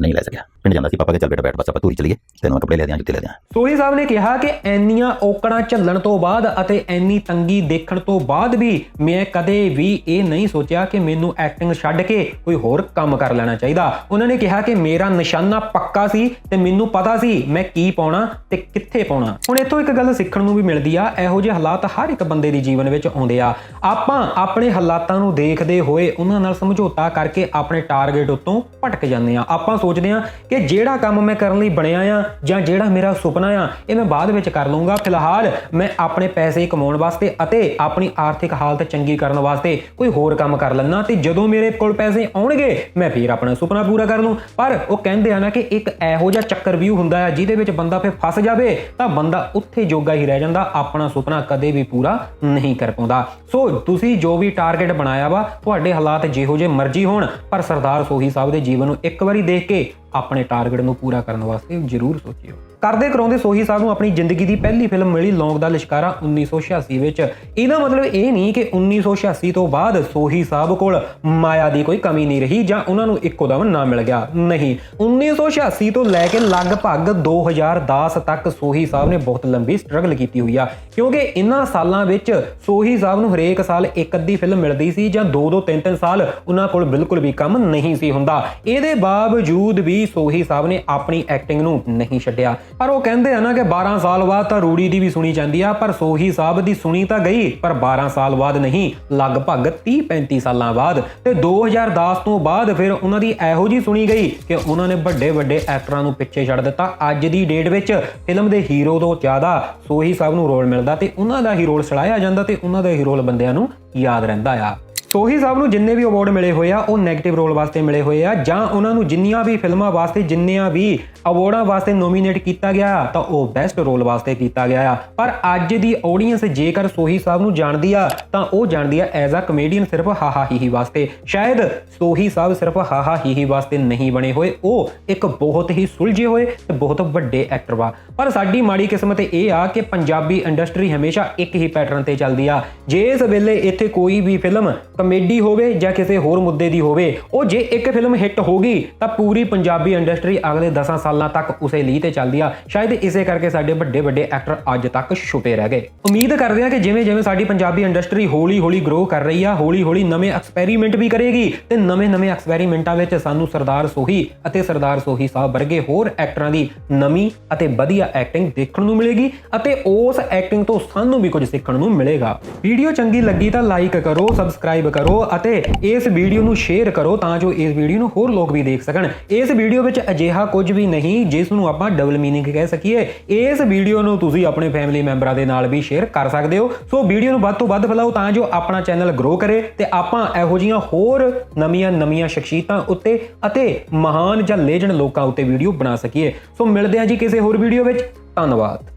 ਨਹੀਂ ਲੈ ਸਕਿਆ। ਪਿੰਡ ਜਾਂਦਾ ਸੀ, ਪਾਪਾ ਕੇ ਚੱਲ ਬੇਟਾ ਬੈਠ, ਬਸ ਆਪਾਂ ਧੂਰੀ ਚਲੀਏ, ਤੈਨੂੰ ਮੈਂ ਕੱਪੜੇ ਲੈ ਦਿਆਂ, ਜੁੱਤੇ ਲੈ ਦਿਆਂ। ਸੋਹੀ ਸਾਹਿਬ ਨੇ ਕਿਹਾ ਕਿ ਐਨੀਆਂ ਔਕੜਾਂ ਝੱਲਣ ਤੋਂ ਬਾਅਦ ਅਤੇ ਐਨੀ ਤੰਗੀ ਦੇਖਣ ਤੋਂ ਬਾਅਦ ਵੀ ਮੈਂ ਕਦੇ ਵੀ ਇਹ ਨਹੀਂ ਸੋਚਿਆ ਕਿ ਮੈਨੂੰ ਐਕਟਿੰਗ ਛੱਡ ਕੇ ਕੋਈ ਹੋਰ ਕੰਮ ਕਰ ਲੈਣਾ ਚਾਹੀਦਾ। ਉਹਨਾਂ ਨੇ ਕਿਹਾ ਕਿ ਮੇਰਾ ਨਿਸ਼ਾਨਾ ਪੱਕਾ ਸੀ ਤੇ ਮੈਨੂੰ ਪਤਾ ਸੀ ਮੈਂ ਕੀ ਪਾਉਣਾ ਤੇ ਕਿੱਥੇ ਪਾਉਣਾ। ਹੁਣ ਇੱਥੋਂ ਇੱਕ ਗੱਲ ਸਿੱਖਣ ਨੂੰ ਵੀ ਮਿਲਦੀ ਆ, ਇਹੋ ਜਿਹੇ ਹਾਲਾਤ ਹਰ ਇੱਕ ਬੰਦੇ ਦੀ ਜੀਵਨ ਵਿੱਚ ਆਉਂਦੇ ਆ। ਆਪਾਂ ਆਪਣੇ ਹਾਲਾਤਾਂ ਨੂੰ ਦੇਖਦੇ ਹੋਏ ਉਹਨਾਂ ਨਾਲ ਸਮਝੌਤਾ ਕਰਕੇ ਆਪਣੇ ਟਾਰਗੇਟ ਉੱਤੋਂ ਭਟਕ ਜਾਂਦੇ ਆ। ਆਪਾਂ ਸੋਚਦੇ ਆ ਕਿ ਜਿਹੜਾ ਕੰਮ ਮੈਂ ਕਰਨ ਲਈ ਬਣਿਆ ਆ ਜਾਂ ਜਿਹੜਾ ਮੇਰਾ ਸੁਪਨਾ ਆ, ਇਹ ਮੈਂ ਬਾਅਦ ਵਿੱਚ ਕਰ ਲੂੰਗਾ ਫਿਲਹਾਲ ਮੈਂ ਆਪਣੇ ਪੈਸੇ ਕਮਾਉਣ ਵਾਸਤੇ ਅਤੇ ਆਪਣੀ ਆਰਥਿਕ ਹਾਲਤ ਚੰਗੀ ਕਰਨ ਵਾਸਤੇ ਕੋਈ ਹੋਰ ਕੰਮ ਕਰ ਲੈਣਾ ਤੇ ਜਦੋਂ ਮੇਰੇ ਕੋਲ ਪੈਸੇ ਆਉਣਗੇ, ਮੈਂ ਫਿਰ ਆਪਣਾ ਸੁਪਨਾ ਪੂਰਾ ਕਰ ਲੂੰ ਪਰ ਉਹ ਕਹਿੰਦੇ ਆ ਨਾ ਕਿ ਇੱਕ ਇਹੋ ਜਿਹਾ ਚੱਕਰ ਵਿਊ ਹੁੰਦਾ ਆ, ਜਿਹਦੇ ਵਿੱਚ ਬੰਦਾ ਫਿਰ ਫਸ ਜਾਵੇ, ਤਾਂ ਬੰਦਾ ਉੱਥੇ ਜੋਗਾ ਹੀ ਰਹਿ ਜਾਂਦਾ, ਆਪਣਾ ਸੁਪਨਾ ਕਦੇ ਵੀ ਪੂਰਾ ਨਹੀਂ ਕਰ ਪਾਉਂਦਾ। ਸੋ ਤੁਸੀਂ ਜੋ ਵੀ ਟਾਰਗੇਟ ਬਣਾਇਆ ਵਾ, ਤੁਹਾਡੇ ਹਾਲਾਤ ਜਿਹੋ ਜਿਹੇ ਮਰਜ਼ੀ ਹੋਣ, ਪਰ ਸਰਦਾਰ ਸੋਹੀ ਸਾਹਿਬ ਦੇ ਜੀਵਨ ਨੂੰ ਇੱਕ ਵਾਰੀ ਦੇਖ ਕੇ ਆਪਣੇ ਟਾਰਗੇਟ ਨੂੰ ਪੂਰਾ ਕਰਨ ਵਾਸਤੇ ਜ਼ਰੂਰ ਸੋਚਿਓ। ਕਰਦੇ ਕਰਾਉਂਦੇ ਸੋਹੀ ਸਾਹਿਬ ਨੂੰ ਆਪਣੀ ਜ਼ਿੰਦਗੀ ਦੀ ਪਹਿਲੀ ਫਿਲਮ ਮਿਲੀ ਲੌਂਗ ਦਾ ਲਿਸ਼ਕਾਰਾ 1986 ਵਿੱਚ। ਇਹਦਾ ਮਤਲਬ ਇਹ ਨਹੀਂ ਕਿ 1986 ਤੋਂ ਬਾਅਦ ਸੋਹੀ ਸਾਹਿਬ ਕੋਲ ਮਾਇਆ ਦੀ ਕੋਈ ਕਮੀ ਨਹੀਂ ਰਹੀ ਜਾਂ ਉਹਨਾਂ ਨੂੰ ਇੱਕੋ ਦਮ ਨਾ ਮਿਲ ਗਿਆ। ਨਹੀਂ 1986 ਤੋਂ ਲੈ ਕੇ ਲਗਭਗ 2010 ਤੱਕ ਸੋਹੀ ਸਾਹਿਬ ਨੇ ਬਹੁਤ ਲੰਬੀ ਸਟਰਗਲ ਕੀਤੀ ਹੋਈ ਆ। ਕਿਉਂਕਿ ਇਹਨਾਂ ਸਾਲਾਂ ਵਿੱਚ ਸੋਹੀ ਸਾਹਿਬ ਨੂੰ ਹਰੇਕ ਸਾਲ ਇੱਕ ਅੱਧੀ ਫਿਲਮ ਮਿਲਦੀ ਸੀ ਜਾਂ ਦੋ ਦੋ ਤਿੰਨ ਤਿੰਨ ਸਾਲ ਉਹਨਾਂ ਕੋਲ ਬਿਲਕੁਲ ਵੀ ਕੰਮ ਨਹੀਂ ਸੀ ਹੁੰਦਾ। ਇਹਦੇ ਬਾਵਜੂਦ ਵੀ ਸੋਹੀ ਸਾਹਿਬ ਨੇ ਆਪਣੀ ਐਕਟਿੰਗ ਨੂੰ ਨਹੀਂ ਛੱਡਿਆ। ਪਰ ਉਹ ਕਹਿੰਦੇ ਆ ਨਾ ਕਿ 12 ਸਾਲ ਬਾਅਦ ਤਾਂ ਰੂੜੀ ਦੀ ਵੀ ਸੁਣੀ ਜਾਂਦੀ ਆ, ਪਰ ਸੋਹੀ ਸਾਹਿਬ ਦੀ ਸੁਣੀ ਤਾਂ ਗਈ, ਪਰ 12 ਸਾਲ ਬਾਅਦ ਨਹੀਂ, ਲਗਭਗ 30 35 ਸਾਲਾਂ ਬਾਅਦ ਤੇ 2010 ਤੋਂ ਬਾਅਦ ਫਿਰ ਉਹਨਾਂ ਦੀ ਇਹੋ ਜੀ ਸੁਣੀ ਗਈ ਕਿ ਉਹਨਾਂ ਨੇ ਵੱਡੇ ਵੱਡੇ ਐਕਟਰਾਂ ਨੂੰ ਪਿੱਛੇ ਛੱਡ ਦਿੱਤਾ। ਅੱਜ ਦੀ ਡੇਟ ਵਿੱਚ ਫਿਲਮ ਦੇ ਹੀਰੋ ਤੋਂ ਜ਼ਿਆਦਾ ਸੋਹੀ ਸਾਹਿਬ ਨੂੰ ਰੋਲ ਮਿਲਦਾ ਤੇ ਉਹਨਾਂ ਦਾ ਹੀ ਰੋਲ ਸੜਾਇਆ ਜਾਂਦਾ ਤੇ ਉਹਨਾਂ ਦਾ ਹੀ ਰੋਲ ਬੰਦਿਆਂ ਨੂੰ ਯਾਦ ਰਹਿੰਦਾ ਆ। ਸੋਹੀ ਸਾਹਿਬ ਨੂੰ ਜਿੰਨੇ ਵੀ ਅਵਾਰਡ ਮਿਲੇ ਹੋਏ ਆ, ਉਹ ਨੈਗੇਟਿਵ ਰੋਲ ਵਾਸਤੇ ਮਿਲੇ ਹੋਏ ਆ, ਜਾਂ ਉਹਨਾਂ ਨੂੰ ਜਿੰਨੀਆਂ ਵੀ ਫਿਲਮਾਂ ਵਾਸਤੇ, ਜਿੰਨੀਆਂ ਵੀ ਅਵਾਰਡਾਂ ਵਾਸਤੇ ਨੋਮੀਨੇਟ ਕੀਤਾ ਗਿਆ, ਤਾਂ ਉਹ ਬੈਸਟ ਰੋਲ ਵਾਸਤੇ ਕੀਤਾ ਗਿਆ ਆ। ਪਰ ਅੱਜ ਦੀ ਆਡੀਅנס ਜੇਕਰ ਸੋਹੀ ਸਾਹਿਬ ਨੂੰ ਜਾਣਦੀ ਆ, ਤਾਂ ਉਹ ਜਾਣਦੀ ਆ ਐਜ਼ ਅ ਕਮੇਡੀਅਨ ਸਿਰਫ ਹਾ ਹਾ ਹੀ ਹੀ ਵਾਸਤੇ। ਸ਼ਾਇਦ ਸੋਹੀ ਸਾਹਿਬ ਸਿਰਫ ਹਾ ਹਾ ਹੀ ਹੀ ਵਾਸਤੇ ਨਹੀਂ ਬਣੇ ਹੋਏ, ਉਹ ਇੱਕ ਬਹੁਤ ਹੀ ਸੁਲਝੇ ਹੋਏ ਤੇ ਬਹੁਤ ਵੱਡੇ ਐਕਟਰ ਵਾ। ਪਰ ਸਾਡੀ ਮਾੜੀ ਕਿਸਮਤ ਇਹ ਆ ਕਿ ਪੰਜਾਬੀ ਇੰਡਸਟਰੀ ਹਮੇਸ਼ਾ ਇੱਕ ਹੀ ਪੈਟਰਨ ਤੇ ਚੱਲਦੀ ਆ। ਜੇ ਇਸ ਵੇਲੇ ਇੱਥੇ ਕੋਈ ਵੀ ਫਿਲਮ ਕਮੇਡੀ ਹੋਵੇ ਜਾਂ ਕਿਸੇ ਹੋਰ ਮੁੱਦੇ ਦੀ ਹੋਵੇ, ਉਹ ਜੇ ਇੱਕ ਫਿਲਮ ਹਿੱਟ ਹੋ ਗਈ, ਤਾਂ ਪੂਰੀ ਪੰਜਾਬੀ ਇੰਡਸਟਰੀ ਅਗਲੇ 10 ਸਾਲਾਂ ਤੱਕ ਉਸੇ ਲੀਹ ਤੇ ਚੱਲਦੀ ਆ। ਸ਼ਾਇਦ ਇਸੇ ਕਰਕੇ ਸਾਡੇ ਵੱਡੇ ਵੱਡੇ ਐਕਟਰ ਅੱਜ ਤੱਕ ਛੁਪੇ ਰਹਿ ਗਏ। ਉਮੀਦ ਕਰਦੇ ਆ ਕਿ ਜਿਵੇਂ ਜਿਵੇਂ ਸਾਡੀ ਪੰਜਾਬੀ ਇੰਡਸਟਰੀ ਹੌਲੀ ਹੌਲੀ ਗਰੋ ਕਰ ਰਹੀ ਆ, ਹੌਲੀ ਹੌਲੀ ਨਵੇਂ ਐਕਸਪੈਰੀਮੈਂਟ ਵੀ ਕਰੇਗੀ, ਤੇ ਨਵੇਂ ਨਵੇਂ ਐਕਸਪੈਰੀਮੈਂਟਾਂ ਵਿੱਚ ਸਾਨੂੰ ਸਰਦਾਰ ਸੋਹੀ ਅਤੇ ਸਰਦਾਰ ਸੋਹੀ ਸਾਹਿਬ ਵਰਗੇ ਹੋਰ ਐਕਟਰਾਂ ਦੀ ਨਵੀਂ ਅਤੇ ਵਧੀਆ ਐਕਟਿੰਗ ਦੇਖਣ ਨੂੰ ਮਿਲੇਗੀ ਅਤੇ ਉਸ ਐਕਟਿੰਗ ਤੋਂ ਸਾਨੂੰ ਵੀ ਕੁਝ ਸਿੱਖਣ ਨੂੰ ਮਿਲੇਗਾ। ਵੀਡੀਓ ਚੰਗੀ ਲੱਗੀ ਤਾਂ ਲਾਈਕ ਕਰੋ ਸਬਸਕ੍ਰਾਈਬ ਕਰੋ ਅਤੇ ਇਸ ਵੀਡੀਓ ਨੂੰ ਸ਼ੇਅਰ ਕਰੋ ਤਾਂ ਜੋ ਇਸ ਵੀਡੀਓ ਨੂੰ ਹੋਰ ਲੋਕ ਵੀ ਦੇਖ ਸਕਣ। ਇਸ ਵੀਡੀਓ ਵਿੱਚ ਅਜਿਹਾ ਕੁਝ ਵੀ ਨਹੀਂ, ਜਿਸ ਨੂੰ ਆਪਾਂ ਡਬਲ ਮੀਨਿੰਗ ਕਹਿ ਸਕੀਏ। ਇਸ ਵੀਡੀਓ ਨੂੰ ਤੁਸੀਂ ਆਪਣੇ ਫੈਮਿਲੀ ਮੈਂਬਰਾਂ ਦੇ ਨਾਲ ਵੀ ਸ਼ੇਅਰ ਕਰ ਸਕਦੇ ਹੋ। ਸੋ ਵੀਡੀਓ ਨੂੰ ਵੱਧ ਤੋਂ ਵੱਧ ਫੈਲਾਓ ਤਾਂ ਜੋ ਆਪਣਾ ਚੈਨਲ ਗਰੋ ਕਰੇ ਤੇ ਆਪਾਂ ਇਹੋ ਜੀਆਂ ਹੋਰ ਨਵੀਆਂ ਨਵੀਆਂ ਸ਼ਖਸੀਅਤਾਂ ਉੱਤੇ ਅਤੇ ਮਹਾਨ ਜਾਂ ਲੇਜੈਂਡ ਲੋਕਾਂ ਉੱਤੇ ਵੀਡੀਓ ਬਣਾ ਸਕੀਏ। ਸੋ ਮਿਲਦੇ ਹਾਂ ਜੀ ਕਿਸੇ ਹੋਰ ਵੀਡੀਓ ਵਿੱਚ। ਧੰਨਵਾਦ।